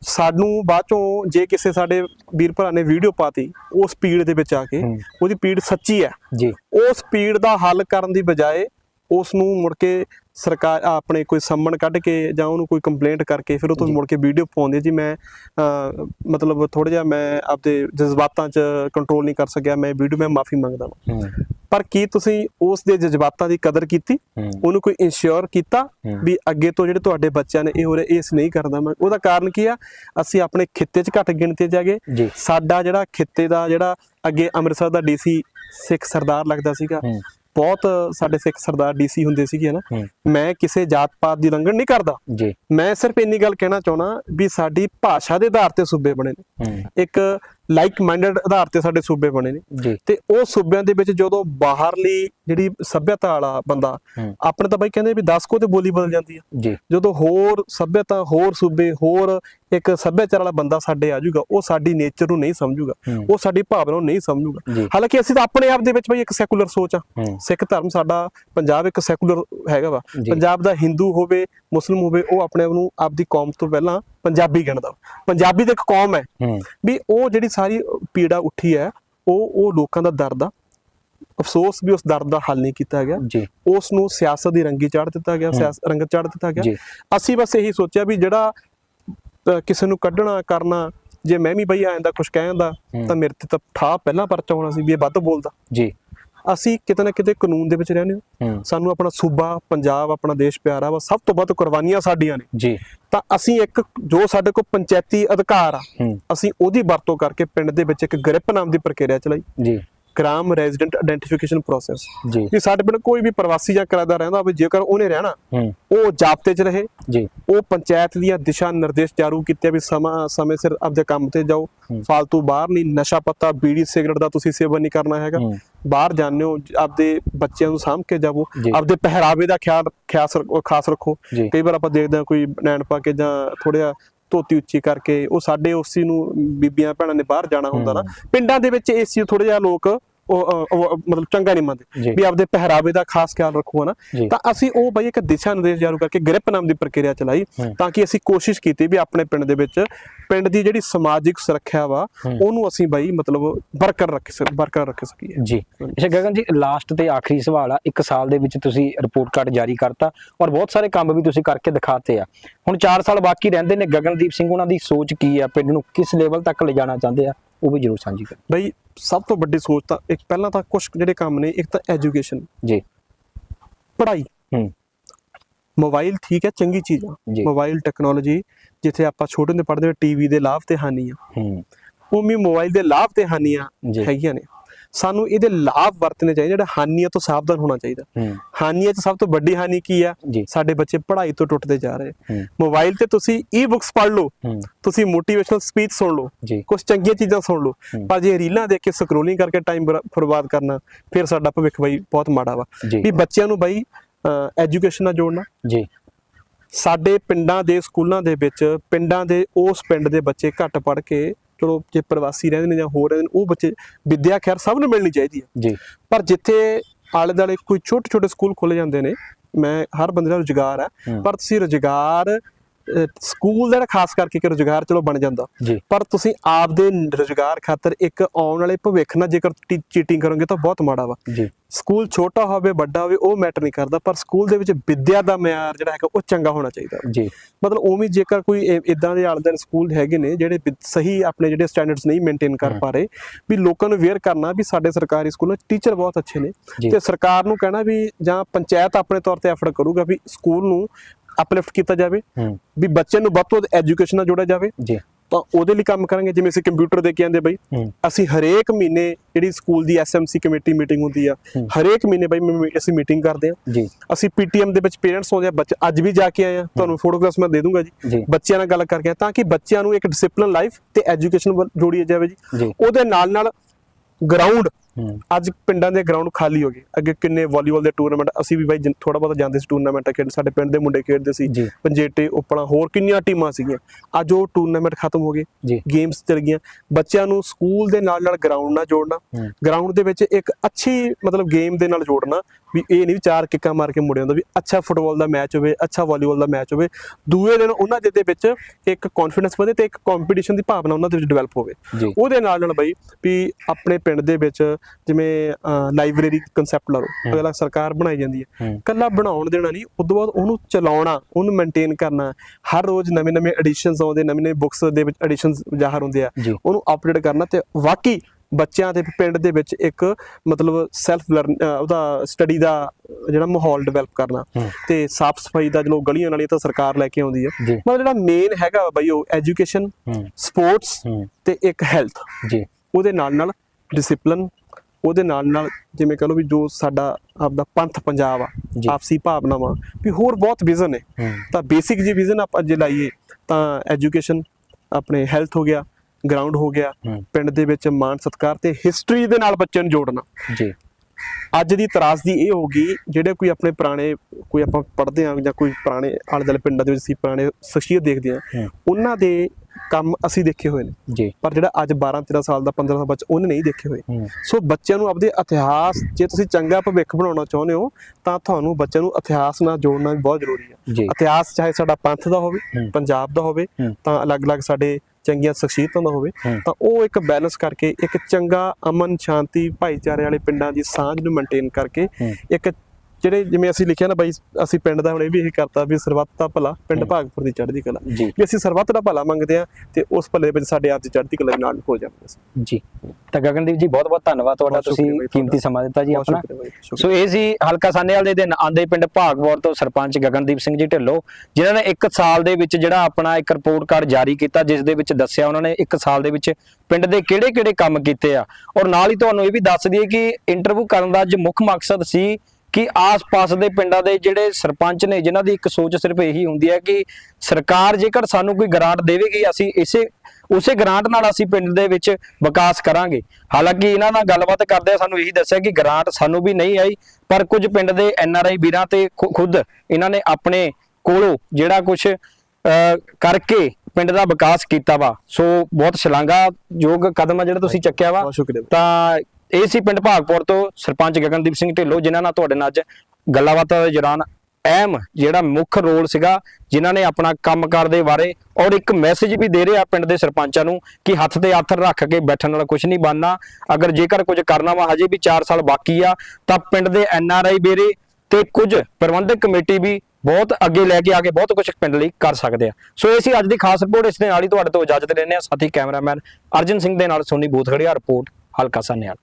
Speaker 1: ਸਾਨੂੰ ਬਾਅਦ ਚੋਂ ਜੇ ਕਿਸੇ ਸਾਡੇ ਵੀਰ ਭਰਾ ਨੇ ਵੀਡੀਓ ਪਾਤੀ ਉਸ ਪੀੜ ਦੇ ਵਿੱਚ ਆ ਕੇ। ਉਹਦੀ ਪੀੜ ਸੱਚੀ ਹੈ।
Speaker 2: ਜੀ।
Speaker 1: ਉਸ ਪੀੜ ਦਾ ਹੱਲ ਕਰਨ ਦੀ ਬਜਾਏ ਉਸ ਨੂੰ ਮੁੜ ਕੇ ਸਰਕਾਰ ਆਪਣੇ ਕੋਈ ਸੰਮਣ ਕੱਢ ਕੇ ਜਾਂ ਉਹਨੂੰ ਕੋਈ ਕੰਪਲੇਂਟ ਕਰਕੇ ਫਿਰ ਉਹ ਤੋਂ ਮੁੜ ਕੇ ਵੀਡੀਓ ਪਾਉਂਦੇ ਜੀ ਮੈਂ ਮਤਲਬ ਥੋੜਾ ਜਿਹਾ ਮੈਂ ਆਪਦੇ ਜਜ਼ਬਾਤਾਂ 'ਚ ਕੰਟਰੋਲ ਨਹੀਂ ਕਰ ਸਕਿਆ ਮੈਂ ਵੀਡੀਓ ਮੈਂ ਮਾਫੀ ਮੰਗਦਾ ਹਾਂ। ਪਰ ਕੀ ਤੁਸੀਂ ਉਸ ਦੇ ਜਜ਼ਬਾਤਾਂ ਦੀ ਕਦਰ ਕੀਤੀ? ਉਹਨੂੰ ਕੋਈ ਇੰਸ਼ੋਰ ਕੀਤਾ। ਵੀ ਅੱਗੇ ਤੋਂ ਜਿਹੜੇ ਤੁਹਾਡੇ ਬੱਚਿਆਂ ਨੇ ਇਹ ਹੋ ਰਿਹਾ ਇਸ ਨਹੀਂ ਕਰਦਾ ਮੈਂ ਉਹਦਾ ਕਾਰਨ ਕੀ ਆ? ਅਸੀਂ ਆਪਣੇ ਖਿੱਤੇ 'ਚ ਘੱਟ ਗਿਣਤੀ 'ਚ ਆ ਗਏ ਸਾਡਾ ਜਿਹੜਾ ਖਿੱਤੇ ਦਾ ਜਿਹੜਾ ਅੱਗੇ ਅੰਮ੍ਰਿਤਸਰ ਦਾ ਡੀਸੀ ਸਿੱਖ ਸਰਦਾਰ ਲੱਗਦਾ ਸੀਗਾ ਬਹੁਤ ਸਾਡੇ ਸਿੱਖ ਸਰਦਾਰ ਡੀਸੀ ਹੁੰਦੇ ਸੀਗੇ ਨਾ। ਮੈਂ ਕਿਸੇ ਜਾਤ ਪਾਤ ਦੀ ਉਲੰਘਣ ਨਹੀਂ ਕਰਦਾ।
Speaker 2: ਜੀ।
Speaker 1: ਮੈਂ ਸਿਰਫ ਇੰਨੀ ਗੱਲ ਕਹਿਣਾ ਚਾਹੁੰਦਾ ਵੀ ਸਾਡੀ ਭਾਸ਼ਾ ਦੇ ਆਧਾਰ ਤੇ ਸੂਬੇ ਬਣੇ ਨੇ। ਇੱਕ ਲਾਈਕ ਮਾਈਂਡਡ ਆਧਾਰ ਤੇ ਸਾਡੇ ਸੂਬੇ ਬਣੇ ਨੇ। ਤੇ ਉਹ ਸੂਬਿਆਂ ਦੇ ਵਿੱਚ ਜਦੋਂ ਬਾਹਰਲੀ ਜਿਹੜੀ ਸੱਭਿਅਤਾ ਵਾਲਾ ਬੰਦਾ। ਆਪਣੇ ਤਾਂ ਬਾਈ ਕਹਿੰਦੇ ਵੀ 10 ਕੋ ਤੇ ਬੋਲੀ ਬਦਲ ਜਾਂਦੀ ਆ। ਜਦੋਂ ਹੋਰ ਸੱਭਿਅਤਾ ਹੋਰ ਸੂਬੇ ਹੋਰ ਇੱਕ ਸੱਭਿਆਚਾਰ ਵਾਲਾ ਬੰਦਾ ਸਾਡੇ ਆ ਜਾਊਗਾ ਉਹ ਸਾਡੀ ਨੇਚਰ ਨੂੰ ਨਹੀਂ ਸਮਝੂਗਾ। ਉਹ ਸਾਡੀ ਭਾਵਨਾ ਨੂੰ ਨਹੀਂ ਸਮਝੂਗਾ। ਹਾਲਾਂਕਿ ਅਸੀਂ ਤਾਂ ਆਪਣੇ ਆਪ ਦੇ ਵਿੱਚ ਬਈ ਇੱਕ ਸੈਕੂਲਰ ਸੋਚ ਆ। ਸਿੱਖ ਧਰਮ ਸਾਡਾ ਪੰਜਾਬ ਇੱਕ ਸੈਕੂਲਰ ਹੈਗਾ ਵਾ। ਪੰਜਾਬ ਦਾ ਹਿੰਦੂ ਹੋਵੇ ਮੁਸਲਮ ਹੋਵੇ ਉਹ ਆਪਣੇ ਆਪ ਨੂੰ ਆਪਦੀ ਕੌਮ ਤੋਂ ਪਹਿਲਾਂ ਪੰਜਾਬੀ ਗਿਣਦਾ। ਪੰਜਾਬੀ ਤਾਂ ਇੱਕ ਕੌਮ ਹੈ। ਵੀ ਉਹ ਜਿਹੜੀ ਸਾਰੀ ਪੀੜਾ ਉੱਠੀ ਹੈ ਉਹ ਉਹ ਲੋਕਾਂ ਦਾ ਦਰਦ ਆ। ਅਫਸੋਸ ਵੀ ਉਸ ਦਰਦ ਦਾ ਹੱਲ ਨਹੀਂ ਕੀਤਾ ਗਿਆ। ਉਸ ਨੂੰ ਸਿਆਸਤ ਦੀ ਰੰਗੀ ਚਾੜ ਦਿੱਤਾ ਗਿਆ ਸਿਆਸਤ ਰੰਗਤ ਚਾੜ ਦਿੱਤਾ ਗਿਆ। ਅਸੀਂ ਬਸ ਇਹੀ ਸੋਚਿਆ ਵੀ ਜਿਹੜਾ ਕਿਸੇ ਨੂੰ ਕੱਢਣਾ ਕਰਨਾ ਜੇ ਮੈਂ ਵੀ ਬਈ ਆਇੰਦਾ ਕੁਝ ਕਹਿੰਦਾ ਤਾਂ ਮੇਰੇ ਤੇ ਤਾਂ ਠਾ ਪਹਿਲਾਂ ਪਰਚਾ ਹੋਣਾ ਸੀ ਵੀ ਇਹ ਵੱਧ ਬੋਲਦਾ।
Speaker 2: ਜੀ।
Speaker 1: ਅਸੀਂ ਕਿਤੇ ਨਾ ਕਿਤੇ ਕਾਨੂੰਨ ਦੇ ਵਿੱਚ ਰਹਿੰਦੇ ਹਾਂ। ਸਾਨੂੰ ਆਪਣਾ ਸੂਬਾ ਪੰਜਾਬ ਆਪਣਾ ਦੇਸ਼ ਪਿਆਰਾ ਵਾ ਸਭ ਤੋਂ ਵੱਧ ਕੁਰਬਾਨੀਆਂ ਸਾਡੀਆਂ ਨੇ।
Speaker 2: ਜੀ।
Speaker 1: ਤਾਂ ਅਸੀਂ ਇੱਕ ਜੋ ਸਾਡੇ ਕੋਲ ਪੰਚਾਇਤੀ ਅਧਿਕਾਰ ਆ ਅਸੀਂ ਉਹਦੀ ਵਰਤੋਂ ਕਰਕੇ ਪਿੰਡ ਦੇ ਵਿੱਚ ਇੱਕ ਗ੍ਰਿਪ ਨਾਮ ਦੀ ਪ੍ਰਕਿਰਿਆ ਚਲਾਈ।
Speaker 2: ਜੀ।
Speaker 1: ਗ੍ਰਾਮ ਰੈਜ਼ੀਡੈਂਟ ਆਇਡੈਂਟੀਫਿਕੇਸ਼ਨ ਪ੍ਰੋਸੈਸ
Speaker 2: ਜੀ।
Speaker 1: ਵੀ ਸਾਡੇ ਪਿੰਡ ਕੋਈ ਵੀ ਪ੍ਰਵਾਸੀ ਜਾਂ ਕਿਰਾਏਦਾਰ ਰਹਿੰਦਾ ਹੋਵੇ ਜੇਕਰ ਉਹਨੇ ਰਹਿਣਾ ਉਹ ਜਾਬਤੇ 'ਚ ਰਹੇ।
Speaker 2: ਜੀ।
Speaker 1: ਉਹ ਪੰਚਾਇਤ ਦੀਆਂ ਦਿਸ਼ਾ ਨਿਰਦੇਸ਼ ਜਾਰੂ ਕੀਤੇ ਵੀ ਸਮਾਂ ਸਮੇਂ ਸਿਰ ਆਪਦੇ ਕੰਮ ਤੇ ਜਾਓ। ਫालतू ਬਾਹਰ ਨਹੀਂ ਨਸ਼ਾ ਪੱਤਾ ਬੀੜੀ ਸਿਗਰਟ ਦਾ ਤੁਸੀਂ ਸੇਵਨ ਨਹੀਂ ਕਰਨਾ ਹੈਗਾ। ਬਾਹਰ ਜਾਂਦੇ ਹੋ ਆਪਦੇ ਬੱਚਿਆਂ ਨੂੰ ਸਾਂਭ ਕੇ ਜਾਵੋ। ਆਪਦੇ ਪਹਿਰਾਵੇ ਦਾ ਖਿਆਲ ਰੱਖੋ- ਖਾਸ ਰੱਖੋ। ਕਈ ਵਾਰ ਆਪਾਂ ਦੇਖਦੇ ਹਾਂ ਕੋਈ ਨੈਣ ਪਾ ਕੇ ਜਾਂ ਥੋੜਿਆ ਧੋਤੀ ਉੱਚੀ ਕਰਕੇ ਉਹ ਸਾਡੇ ਉਸ ਨੂੰ ਬੀਬੀਆਂ ਭੈਣਾਂ ਨੇ ਬਾਹਰ ਜਾਣਾ ਹੁੰਦਾ ਨਾ ਪਿੰਡਾਂ ਦੇ ਵਿੱਚ ਚੀਜ਼ ਥੋੜੇ ਜਿਹਾ ਲੋਕ ਉਹ, ਮਤਲਬ ਚੰਗਾ ਨਹੀਂ। ਮੰਨਦੇ ਵੀ ਆਪਦੇ ਪਹਿਰਾਵੇ ਦਾ ਖਾਸ ਖਿਆਲ ਰੱਖੋ ਨਾ। ਤਾਂ ਅਸੀਂ ਉਹ ਬਈ ਇੱਕ ਦਿਸ਼ਾ ਨਿਰਦੇਸ਼ ਜਾਰੂ ਕਰਕੇ ਗ੍ਰਿਪ ਨਾਮ ਦੀ ਪ੍ਰਕਿਰਿਆ ਚਲਾਈ। ਤਾਂ ਕਿ ਅਸੀਂ ਕੋਸ਼ਿਸ਼ ਕੀਤੀ ਵੀ ਆਪਣੇ ਪਿੰਡ ਦੇ ਵਿੱਚ ਪਿੰਡ ਦੀ ਜਿਹੜੀ ਸਮਾਜਿਕ ਸੁਰੱਖਿਆ ਵਾ। ਉਹਨੂੰ ਅਸੀਂ ਬਈ ਮਤਲਬ ਬਰਕਰ ਰੱਖ ਸਕ ਬਰਕਰਾਰ ਰੱਖ ਸਕੀਏ।
Speaker 2: ਜੀ। ਅੱਛਾ ਗਗਨ ਜੀ ਲਾਸਟ ਤੇ ਆਖਰੀ ਸਵਾਲ ਆ। ਇੱਕ ਸਾਲ ਦੇ ਵਿੱਚ ਤੁਸੀਂ ਰਿਪੋਰਟ ਕਾਰਡ ਜਾਰੀ ਕਰਤਾ ਔਰ ਬਹੁਤ ਸਾਰੇ ਕੰਮ ਵੀ ਤੁਸੀਂ ਕਰਕੇ ਦਿਖਾਤੇ ਆ। ਹੁਣ 4 ਸਾਲ ਬਾਕੀ ਰਹਿੰਦੇ ਨੇ। ਗਗਨਦੀਪ ਸਿੰਘ ਉਹਨਾਂ ਦੀ ਸੋਚ ਕੀ ਆ? ਪਿੰਡ ਨੂੰ ਕਿਸ ਲੈਵਲ ਤੱਕ ਲਿਜਾਣਾ ਚਾਹੁੰਦੇ ਆ? ਉਹ ਵੀ ਜਰੂਰ ਸਾਂਝੀ ਕਰੋ।
Speaker 1: ਬਈ ਸਭ ਤੋਂ ਵੱਡੀ ਸੋਚ ਤਾਂ ਇੱਕ ਪਹਿਲਾਂ ਤਾਂ ਕੁਝ ਜਿਹੜੇ ਕੰਮ ਨੇ ਇੱਕ ਤਾਂ ਐਜੂਕੇਸ਼ਨ
Speaker 2: ਜੀ।
Speaker 1: ਪੜ੍ਹਾਈ।
Speaker 2: ਹੂੰ।
Speaker 1: ਮੋਬਾਈਲ ਠੀਕ ਹੈ ਚੰਗੀ ਚੀਜ਼ ਆ। ਮੋਬਾਈਲ ਟੈਕਨੋਲੋਜੀ ਜਿੱਥੇ ਆਪਾਂ ਛੋਟੇ ਹੁੰਦੇ ਪੜ੍ਹਦੇ ਟੀਵੀ ਦੇ ਲਾਭ ਤੇ ਹਾਨੀ ਆ
Speaker 2: ਹੂੰ
Speaker 1: ਉਮੀ ਮੋਬਾਈਲ ਦੇ ਲਾਭ ਤੇ ਹਾਨੀਆਂ। ਹੈਗੀਆਂ ਨੇ। ਸਾਨੂੰ ਇਹਦੇ ਲਾਭ ਵਰਤਣੇ ਚਾਹੀਦੇ ਜਿਹੜਾ ਹਾਨੀਆਂ ਤੋਂ ਸਾਵਧਾਨ ਹੋਣਾ ਚਾਹੀਦਾ। ਹਾਨੀਆਂ 'ਚ ਸਭ ਤੋਂ ਵੱਡੀ ਹਾਨੀ ਕੀ ਆ? ਸਾਡੇ ਬੱਚੇ ਪੜ੍ਹਾਈ ਤੋਂ ਟੁੱਟਦੇ ਜਾ ਰਹੇ। ਮੋਬਾਈਲ ਤੇ ਤੁਸੀਂ ਈ-ਬੁੱਕਸ ਪੜ੍ਹ ਲਓ। ਤੁਸੀਂ ਮੋਟੀਵੇਸ਼ਨਲ ਸਪੀਚ ਸੁਣ ਲਓ। ਕੁਝ ਚੰਗੀਆਂ ਚੀਜ਼ਾਂ ਸੁਣ ਲਓ। ਪਰ ਜੇ ਰੀਲਾਂ ਦੇਖ ਕੇ ਸਕਰੋਲਿੰਗ ਕਰਕੇ ਟਾਈਮ ਬਰਬਾਦ ਕਰਨਾ ਫਿਰ ਸਾਡਾ ਭਵਿੱਖ ਬਈ ਬਹੁਤ ਮਾੜਾ ਵਾ। ਵੀ ਬੱਚਿਆਂ ਨੂੰ ਬਈ ਐਜੂਕੇਸ਼ਨ ਨਾਲ ਜੋੜਨਾ।
Speaker 2: ਜੀ।
Speaker 1: ਸਾਡੇ ਪਿੰਡਾਂ ਦੇ ਸਕੂਲਾਂ ਦੇ ਵਿੱਚ ਪਿੰਡਾਂ ਦੇ ਉਸ ਪਿੰਡ ਦੇ ਬੱਚੇ ਘੱਟ ਪੜ੍ਹ ਕੇ ਚਲੋ ਜੇ ਪ੍ਰਵਾਸੀ ਰਹਿੰਦੇ ਨੇ ਜਾਂ ਹੋਰ ਰਹਿੰਦੇ ਨੇ ਉਹ ਬੱਚੇ ਵਿੱਦਿਆ ਖੈਰ ਸਭ ਨੂੰ ਮਿਲਣੀ ਚਾਹੀਦੀ ਹੈ।
Speaker 2: ਜੀ।
Speaker 1: ਪਰ ਜਿੱਥੇ ਆਲੇ ਦਾਲੇ ਕੋਈ ਛੋਟੇ ਛੋਟੇ ਸਕੂਲ ਖੋਲੇ ਜਾਂਦੇ ਨੇ ਮੈਂ ਹਰ ਬੰਦੇ ਦਾ ਰੁਜ਼ਗਾਰ ਹੈ। ਪਰ ਤੁਸੀਂ ਰੁਜ਼ਗਾਰ ਸਕੂਲ ਦਾ ਖਾਸ ਕਰਕੇ ਕਿ ਰੁਜ਼ਗਾਰ ਚਲੋ ਬਣ ਜਾਂਦਾ ਪਰ ਤੁਸੀਂ ਆਪਦੇ ਰੁਜ਼ਗਾਰ ਖਾਤਰ ਇੱਕ ਆਉਣ ਵਾਲੇ ਭਵਿੱਖ ਨਾਲ ਜੇਕਰ ਚੀਟਿੰਗ ਕਰੋਗੇ ਤਾਂ ਬਹੁਤ ਮਾੜਾ ਵਾ। ਸਕੂਲ ਛੋਟਾ ਹੋਵੇ ਵੱਡਾ ਹੋਵੇ ਉਹ ਮੈਟਰ ਨਹੀਂ ਕਰਦਾ ਪਰ ਸਕੂਲ ਦੇ ਵਿੱਚ ਵਿੱਦਿਆ ਦਾ ਮਿਆਰ ਜਿਹੜਾ ਹੈਗਾ ਉਹ ਚੰਗਾ ਹੋਣਾ ਚਾਹੀਦਾ।
Speaker 2: ਜੀ।
Speaker 1: ਮਤਲਬ ਉਵੇਂ ਜੇਕਰ ਕੋਈ ਇਦਾਂ ਦੇ ਆਲੇ ਦੁਆਲੇ ਸਕੂਲ ਹੈਗੇ ਨੇ ਜਿਹੜੇ ਸਹੀ ਆਪਣੇ ਜਿਹੜੇ ਸਟੈਂਡਰਡਸ ਨਹੀਂ ਮੇਨਟੇਨ ਕਰ ਪਾ ਰਹੇ ਵੀ ਲੋਕਾਂ ਨੂੰ ਅਵੇਅਰ ਕਰਨਾ ਵੀ ਸਾਡੇ ਸਰਕਾਰੀ ਸਕੂਲਾਂ ਟੀਚਰ ਬਹੁਤ ਅੱਛੇ ਨੇ। ਤੇ ਸਰਕਾਰ ਨੂੰ ਕਹਿਣਾ ਵੀ ਜਾਂ ਪੰਚਾਇਤ ਆਪਣੇ ਤੌਰ ਤੇ ਐਫਰਟ ਕਰੂਗਾ ਵੀ ਸਕੂਲ ਨੂੰ ਅਪਲਿਫਟ ਕੀਤਾ ਜਾਵੇ ਵੀ ਬੱਚੇ ਨੂੰ ਵੱਧ ਤੋਂ ਵੱਧ ਐਜੂਕੇਸ਼ਨ ਨਾਲ ਜੋੜਿਆ ਜਾਵੇ
Speaker 2: ਜੀ।
Speaker 1: ਤਾਂ ਉਹਦੇ ਲਈ ਕੰਮ ਕਰਾਂਗੇ ਜਿਵੇਂ ਅਸੀਂ ਕੰਪਿਊਟਰ ਦੇ ਕੇ ਆਂਦੇ ਬਈ ਅਸੀਂ ਹਰੇਕ ਮਹੀਨੇ ਜਿਹੜੀ ਸਕੂਲ ਦੀ ਐਸਐਮਸੀ ਕਮੇਟੀ ਮੀਟਿੰਗ ਹੁੰਦੀ ਆ। ਹਰੇਕ ਮਹੀਨੇ ਬਈ ਅਸੀਂ ਮੀਟਿੰਗ ਕਰਦੇ ਆ।
Speaker 2: ਜੀ।
Speaker 1: ਅਸੀਂ ਪੀਟੀਐਮ ਦੇ ਵਿੱਚ ਪੇਰੈਂਟਸ ਆਉਂਦੇ ਆ ਬੱਚੇ ਅੱਜ ਵੀ ਜਾ ਕੇ ਆਏ ਆ ਤੁਹਾਨੂੰ ਫੋਟੋਗ੍ਰਾਫਸ ਮੈਂ ਦੇ ਦੂੰਗਾ ਜੀ। ਬੱਚਿਆਂ ਨਾਲ ਗੱਲ ਕਰਕੇ ਤਾਂ ਕਿ ਬੱਚਿਆਂ ਨੂੰ ਇੱਕ ਡਿਸਪਲਿਨ ਲਾਈਫ ਤੇ ਐਜੂਕੇਸ਼ਨ ਜੋੜੀ ਜਾਵੇ ਜੀ। ਉਹਦੇ ਨਾਲ ਨਾਲ ਗਰਾਊਂਡ ਅੱਜ ਪਿੰਡਾਂ ਦੇ ਗਰਾਊਂਡ ਖਾਲੀ ਹੋ ਗਏ। ਅੱਗੇ ਕਿੰਨੇ ਵਾਲੀਬਾਲ ਦੇ ਟੂਰਨਾਮੈਂਟ ਅਸੀਂ ਵੀ ਬਾਈ ਥੋੜਾ ਬਹੁਤਾ ਜਾਂਦੇ ਸੀ ਟੂਰਨਾਮੈਂਟ ਖੇਡ ਸਾਡੇ ਪਿੰਡ ਦੇ ਮੁੰਡੇ ਖੇਡਦੇ ਸੀ ਪੰਜੇਟੇ ਉਪਲਾ ਹੋਰ ਕਿੰਨੀਆਂ ਟੀਮਾਂ ਸੀਗੀਆਂ। ਅੱਜ ਉਹ ਟੂਰਨਾਮੈਂਟ ਖਤਮ ਹੋ ਗਏ। ਗੇਮਸ ਚਲ ਗਈਆਂ। ਬੱਚਿਆਂ ਨੂੰ ਸਕੂਲ ਦੇ ਨਾਲ ਨਾਲ ਗਰਾਊਂਡ ਨਾਲ ਜੋੜਨਾ। ਗਰਾਊਂਡ ਦੇ ਵਿੱਚ ਇੱਕ ਅੱਛੀ ਮਤਲਬ ਗੇਮ ਦੇ ਨਾਲ ਜੋੜਨਾ। ਵੀ ਇਹ ਨਹੀਂ ਵੀ ਚਾਰ ਕਿੱਕਾਂ ਮਾਰ ਕੇ ਮੁੜਿਆ ਹੁੰਦਾ ਵੀ ਅੱਛਾ ਫੁੱਟਬਾਲ ਦਾ ਮੈਚ ਹੋਵੇ ਅੱਛਾ ਵਾਲੀਬਾਲ ਦਾ ਮੈਚ ਹੋਵੇ। ਦੂਏ ਦਿਨ ਉਹਨਾਂ ਦੇ ਵਿੱਚ ਇੱਕ ਕੌਨਫੀਡੈਂਸ ਵਧੇ ਤੇ ਇੱਕ ਕੰਪੀਟੀਸ਼ਨ ਦੀ ਭਾਵਨਾ ਉਹਨਾਂ ਦੇ ਵਿੱਚ ਡਿਵੈਲਪ ਹੋਵੇ। ਉਹਦੇ ਨਾਲ ਨਾਲ ਬਈ ਵੀ ਆਪਣੇ ਪਿੰਡ ਦੇ ਵਿੱਚ ਜਿਵੇਂ ਲਾਇਬ੍ਰੇਰੀ ਕਨਸੈਪਟ ਲਾ ਲਓ ਅਗਲਾ ਸਰਕਾਰ ਬਣਾਈ ਜਾਂਦੀ ਹੈ। ਕੱਲਾ ਬਣਾਉਣ ਦੇਣਾ ਨਹੀਂ ਉਦੋਂ ਬਾਅਦ ਉਹਨੂੰ ਚਲਾਉਣਾ ਉਹਨੂੰ ਮੇਨਟੇਨ ਕਰਨਾ ਹਰ ਰੋਜ਼ ਨਵੇਂ ਨਵੇਂ ਐਡੀਸ਼ਨਸ ਆਉਂਦੇ ਨਵੇਂ ਨਵੇਂ ਬੁੱਕਸ ਦੇ ਵਿੱਚ ਐਡੀਸ਼ਨਸ ਜ਼ਾਹਰ ਹੁੰਦੇ ਆ। ਉਹਨੂੰ ਅਪਡੇਟ ਕਰਨਾ ਤੇ ਵਾਕਈ ਬੱਚਿਆਂ ਦੇ ਪਿੰਡ ਦੇ ਵਿੱਚ ਇੱਕ ਮਤਲਬ ਸੈਲਫ ਲਰਨ ਉਹਦਾ ਸਟੱਡੀ ਦਾ ਜਿਹੜਾ ਮਾਹੌਲ ਡਿਵੈਲਪ ਕਰਨਾ। ਤੇ ਸਾਫ਼ ਸਫ਼ਾਈ ਦਾ ਜਦੋਂ ਗਲੀਆਂ ਨਾਲੀਆਂ ਤਾਂ ਸਰਕਾਰ ਲੈ ਕੇ ਆਉਂਦੀ ਹੈ ਮਤਲਬ ਜਿਹੜਾ ਮੇਨ ਹੈਗਾ ਬਈ ਉਹ ਐਜੂਕੇਸ਼ਨ ਸਪੋਰਟਸ ਤੇ ਇੱਕ ਹੈਲਥ
Speaker 2: ਜੀ।
Speaker 1: ਉਹਦੇ ਨਾਲ ਨਾਲ ਡਿਸਪਲਿਨ ਉਹਦੇ ਨਾਲ ਨਾਲ ਜਿਵੇਂ ਕਹ ਲਓ ਵੀ ਜੋ ਸਾਡਾ ਆਪਦਾ ਪੰਥ ਪੰਜਾਬ ਆ। ਆਪਸੀ ਭਾਵਨਾਵਾਂ ਵੀ ਹੋਰ ਬਹੁਤ ਵਿਜ਼ਨ ਹੂੰ। ਤਾਂ ਬੇਸਿਕ ਜੇ ਵਿਜ਼ਨ ਆਪਾਂ ਜੇ ਲਾਈਏ ਤਾਂ ਐਜੂਕੇਸ਼ਨ ਆਪਣੇ ਹੈਲਥ ਹੋ ਗਿਆ। ਗਰਾਊਂਡ ਹੋ ਗਿਆ
Speaker 2: ਹੂੰ।
Speaker 1: ਪਿੰਡ ਦੇ ਵਿੱਚ ਮਾਣ ਸਤਿਕਾਰ ਤੇ ਹਿਸਟਰੀ ਦੇ ਨਾਲ ਬੱਚਿਆਂ ਨੂੰ ਜੋੜਨਾ
Speaker 2: ਜੀ
Speaker 1: ਅੱਜ ਦੀ ਤਰਾਸਦੀ ਇਹ ਹੋਗੀ ਜਿਹੜੇ ਕੋਈ ਆਪਣੇ ਪੁਰਾਣੇ ਕੋਈ ਆਪਾਂ ਪੜ੍ਹਦੇ ਆ ਜਾਂ ਕੋਈ ਪੁਰਾਣੇ ਆਲੇ ਦੁਆਲੇ ਪਿੰਡਾਂ ਦੇ ਵਿੱਚ ਅਸੀਂ ਪੁਰਾਣੇ ਸ਼ਖਸੀਅਤ ਦੇਖਦੇ ਆ
Speaker 2: ਹੂੰ।
Speaker 1: ਉਹਨਾਂ ਦੇ ਕੰਮ ਅਸੀਂ ਦੇਖੇ ਹੋਏ ਨੇ
Speaker 2: ਜੀ
Speaker 1: ਪਰ ਜਿਹੜਾ ਅੱਜ 12 13 ਸਾਲ ਦਾ 15 ਸਾਲ ਬੱਚਾ ਉਹਨੇ ਨਹੀਂ ਦੇਖੇ ਹੋਏ
Speaker 2: ਹੂੰ
Speaker 1: ਸੋ ਬੱਚਿਆਂ ਨੂੰ ਆਪਦੇ ਇਤਿਹਾਸ ਜੇ ਤੁਸੀਂ ਚੰਗਾ ਭਵਿੱਖ ਬਣਾਉਣਾ ਚਾਹੁੰਦੇ ਹੋ ਤਾਂ ਤੁਹਾਨੂੰ ਬੱਚਿਆਂ ਨੂੰ ਇਤਿਹਾਸ ਨਾਲ ਜੋੜਨਾ ਵੀ ਬਹੁਤ ਜ਼ਰੂਰੀ ਹੈ ਇਤਿਹਾਸ ਚਾਹੇ ਸਾਡਾ ਪੰਥ ਦਾ ਹੋਵੇ
Speaker 2: ਹੂੰ।
Speaker 1: ਪੰਜਾਬ ਦਾ ਹੋਵੇ
Speaker 2: ਹੂੰ।
Speaker 1: ਤਾਂ ਅਲੱਗ-ਅਲੱਗ ਸਾਡੇ ਚੰਗੀਆਂ ਸ਼ਖਸੀਅਤਾਂ ਦਾ ਹੋਵੇ। ਤਾਂ ਉਹ ਇੱਕ ਬੈਲੈਂਸ ਕਰਕੇ ਇੱਕ ਚੰਗਾ ਅਮਨ ਸ਼ਾਂਤੀ ਭਾਈਚਾਰੇ ਵਾਲੇ ਪਿੰਡਾਂ ਦੀ ਸਾਂਝ ਨੂੰ ਮੇਨਟੇਨ ਕਰਕੇ। ਇੱਕ ਜਿਹੜੇ ਜਿਵੇਂ ਅਸੀਂ ਲਿਖਿਆ ਨਾ ਬਾਈ ਅਸੀਂ ਪਿੰਡ ਦਾ ਹੁਣ ਇਹ ਵੀ ਇਹ ਕਰਤਾ ਵੀ ਸਰਬੱਤ ਦਾ ਭਲਾ ਪਿੰਡ ਭਾਗਪੁਰ ਦੀ ਚੜ੍ਹਦੀ ਕਲਾ।
Speaker 2: ਜੀ।
Speaker 1: ਵੀ ਅਸੀਂ ਸਰਬੱਤ ਦਾ ਭਲਾ ਮੰਗਦੇ ਆ ਤੇ ਉਸ ਭਲੇ ਵਿੱਚ ਸਾਡੇ ਆਪ ਦੀ ਚੜ੍ਹਦੀ ਕਲਾ ਨਾਲ ਹੋ ਜਾਵੇ ਅਸੀਂ
Speaker 2: ਜੀ। ਤਾਂ ਗਗਨਦੀਪ ਜੀ ਬਹੁਤ ਬਹੁਤ ਧੰਨਵਾਦ ਤੁਹਾਡਾ ਤੁਸੀਂ ਕੀਮਤੀ ਸਮਾਂ ਦਿੱਤਾ ਜੀ ਆਪਣਾ। ਸੋ ਇਹ ਸੀ ਹਲਕਾ ਸਾਨੇਵਾਲ ਦੇ ਆਂਦੇ ਪਿੰਡ ਭਾਗਪੁਰ ਤੋਂ ਸਰਪੰਚ ਗਗਨਦੀਪ ਸਿੰਘ ਜੀ ਢਿੱਲੋਂ ਜਿਨ੍ਹਾਂ ਨੇ 1 ਸਾਲ ਦੇ ਵਿੱਚ ਜਿਹੜਾ ਆਪਣਾ ਇੱਕ ਰਿਪੋਰਟ ਕਾਰਡ ਜਾਰੀ ਕੀਤਾ ਜਿਸ ਦੇ ਵਿੱਚ ਦੱਸਿਆ ਉਹਨਾਂ ਨੇ 1 ਸਾਲ ਦੇ ਵਿੱਚ ਪਿੰਡ ਦੇ ਕਿਹੜੇ-ਕਿਹੜੇ ਕੰਮ ਕੀਤੇ ਆ। ਔਰ ਨਾਲ ਹੀ ਤੁਹਾਨੂੰ ਇਹ ਵੀ ਦੱਸ ਦਈਏ ਕਿ ਇੰਟਰਵਿਊ ਕਰਨ ਦਾ ਅੱਜ ਮੁੱਖ ਮਕਸਦ ਸੀ ਕਿ ਆਸ-ਪਾਸ ਦੇ ਪਿੰਡਾਂ ਦੇ ਜਿਹੜੇ ਸਰਪੰਚ ਨੇ ਜਿਨ੍ਹਾਂ ਦੀ ਇੱਕ ਸੋਚ ਸਿਰਫ ਇਹੀ ਹੁੰਦੀ ਹੈ ਕਿ ਸਰਕਾਰ ਜੇਕਰ ਸਾਨੂੰ ਕੋਈ ਗ੍ਰਾਂਟ ਦੇਵੇਗੀ ਅਸੀਂ ਇਸੇ ਉਸੇ ਗ੍ਰਾਂਟ ਨਾਲ ਅਸੀਂ ਪਿੰਡ ਦੇ ਵਿੱਚ ਵਿਕਾਸ ਕਰਾਂਗੇ। ਹਾਲਾਂਕਿ ਇਹਨਾਂ ਨਾਲ ਗੱਲਬਾਤ ਕਰਦੇ ਆ ਸਾਨੂੰ ਇਹੀ ਦੱਸਿਆ ਕਿ ਗ੍ਰਾਂਟ ਸਾਨੂੰ ਵੀ ਨਹੀਂ ਆਈ ਪਰ ਕੁਝ ਪਿੰਡ ਦੇ ਐਨ ਆਰ ਆਈ ਵੀਰਾਂ ਤੇ ਖੁਦ ਇਹਨਾਂ ਨੇ ਆਪਣੇ ਕੋਲੋਂ ਜਿਹੜਾ ਕੁਝ ਕਰਕੇ ਪਿੰਡ ਦਾ ਵਿਕਾਸ ਕੀਤਾ ਵਾ। ਸੋ ਬਹੁਤ ਸ਼ਲਾਘਾਯੋਗ ਕਦਮ ਆ ਜਿਹੜਾ ਤੁਸੀਂ ਚੱਕਿਆ ਵਾ। ਤਾਂ ਇਹ ਸੀ ਪਿੰਡ ਭਾਗਪੁਰ ਤੋਂ ਸਰਪੰਚ ਗਗਨਦੀਪ ਸਿੰਘ ਢਿੱਲੋਂ, ਜਿਨ੍ਹਾਂ ਨਾਲ ਤੁਹਾਡੇ ਨਾਲ ਅੱਜ ਗੱਲਾਂ ਬਾਤਾਂ ਦੇ ਦੌਰਾਨ ਅਹਿਮ ਜਿਹੜਾ ਮੁੱਖ ਰੋਲ ਸੀਗਾ, ਜਿਨ੍ਹਾਂ ਨੇ ਆਪਣਾ ਕੰਮਕਾਰ ਦੇ ਬਾਰੇ ਔਰ ਇੱਕ ਮੈਸੇਜ ਵੀ ਦੇ ਰਿਹਾ ਪਿੰਡ ਦੇ ਸਰਪੰਚਾਂ ਨੂੰ ਕਿ ਹੱਥ ਤੇ ਹੱਥ ਰੱਖ ਕੇ ਬੈਠਣ ਨਾਲ ਕੁਝ ਨਹੀਂ ਬਣਨਾ। ਅਗਰ ਜੇਕਰ ਕੁਝ ਕਰਨਾ ਵਾ, ਹਜੇ ਵੀ 4 ਸਾਲ ਬਾਕੀ ਆ, ਤਾਂ ਪਿੰਡ ਦੇ ਐਨ ਆਰ ਆਈ ਬੇਰੇ ਤੇ ਕੁਝ ਪ੍ਰਬੰਧਕ ਕਮੇਟੀ ਵੀ ਬਹੁਤ ਅੱਗੇ ਲੈ ਕੇ ਆ ਕੇ ਬਹੁਤ ਕੁਝ ਪਿੰਡ ਲਈ ਕਰ ਸਕਦੇ ਆ। ਸੋ ਇਹ ਸੀ ਅੱਜ ਦੀ ਖਾਸ ਰਿਪੋਰਟ ਇਸ ਦੇ ਨਾਲ ਹੀ ਤੁਹਾਡੇ ਤੋਂ ਇਜਾਜ਼ਤ ਲੈਂਦੇ ਆ ਸਾਥੀ ਕੈਮਰਾਮੈਨ ਅਰਜਨ ਸਿੰਘ ਦੇ ਨਾਲ ਸੋਨੀ ਬੂਥਗੜੀਆ ਰਿਪੋਰਟ, ਹਲਕਾ ਸਾਨਿਆਲ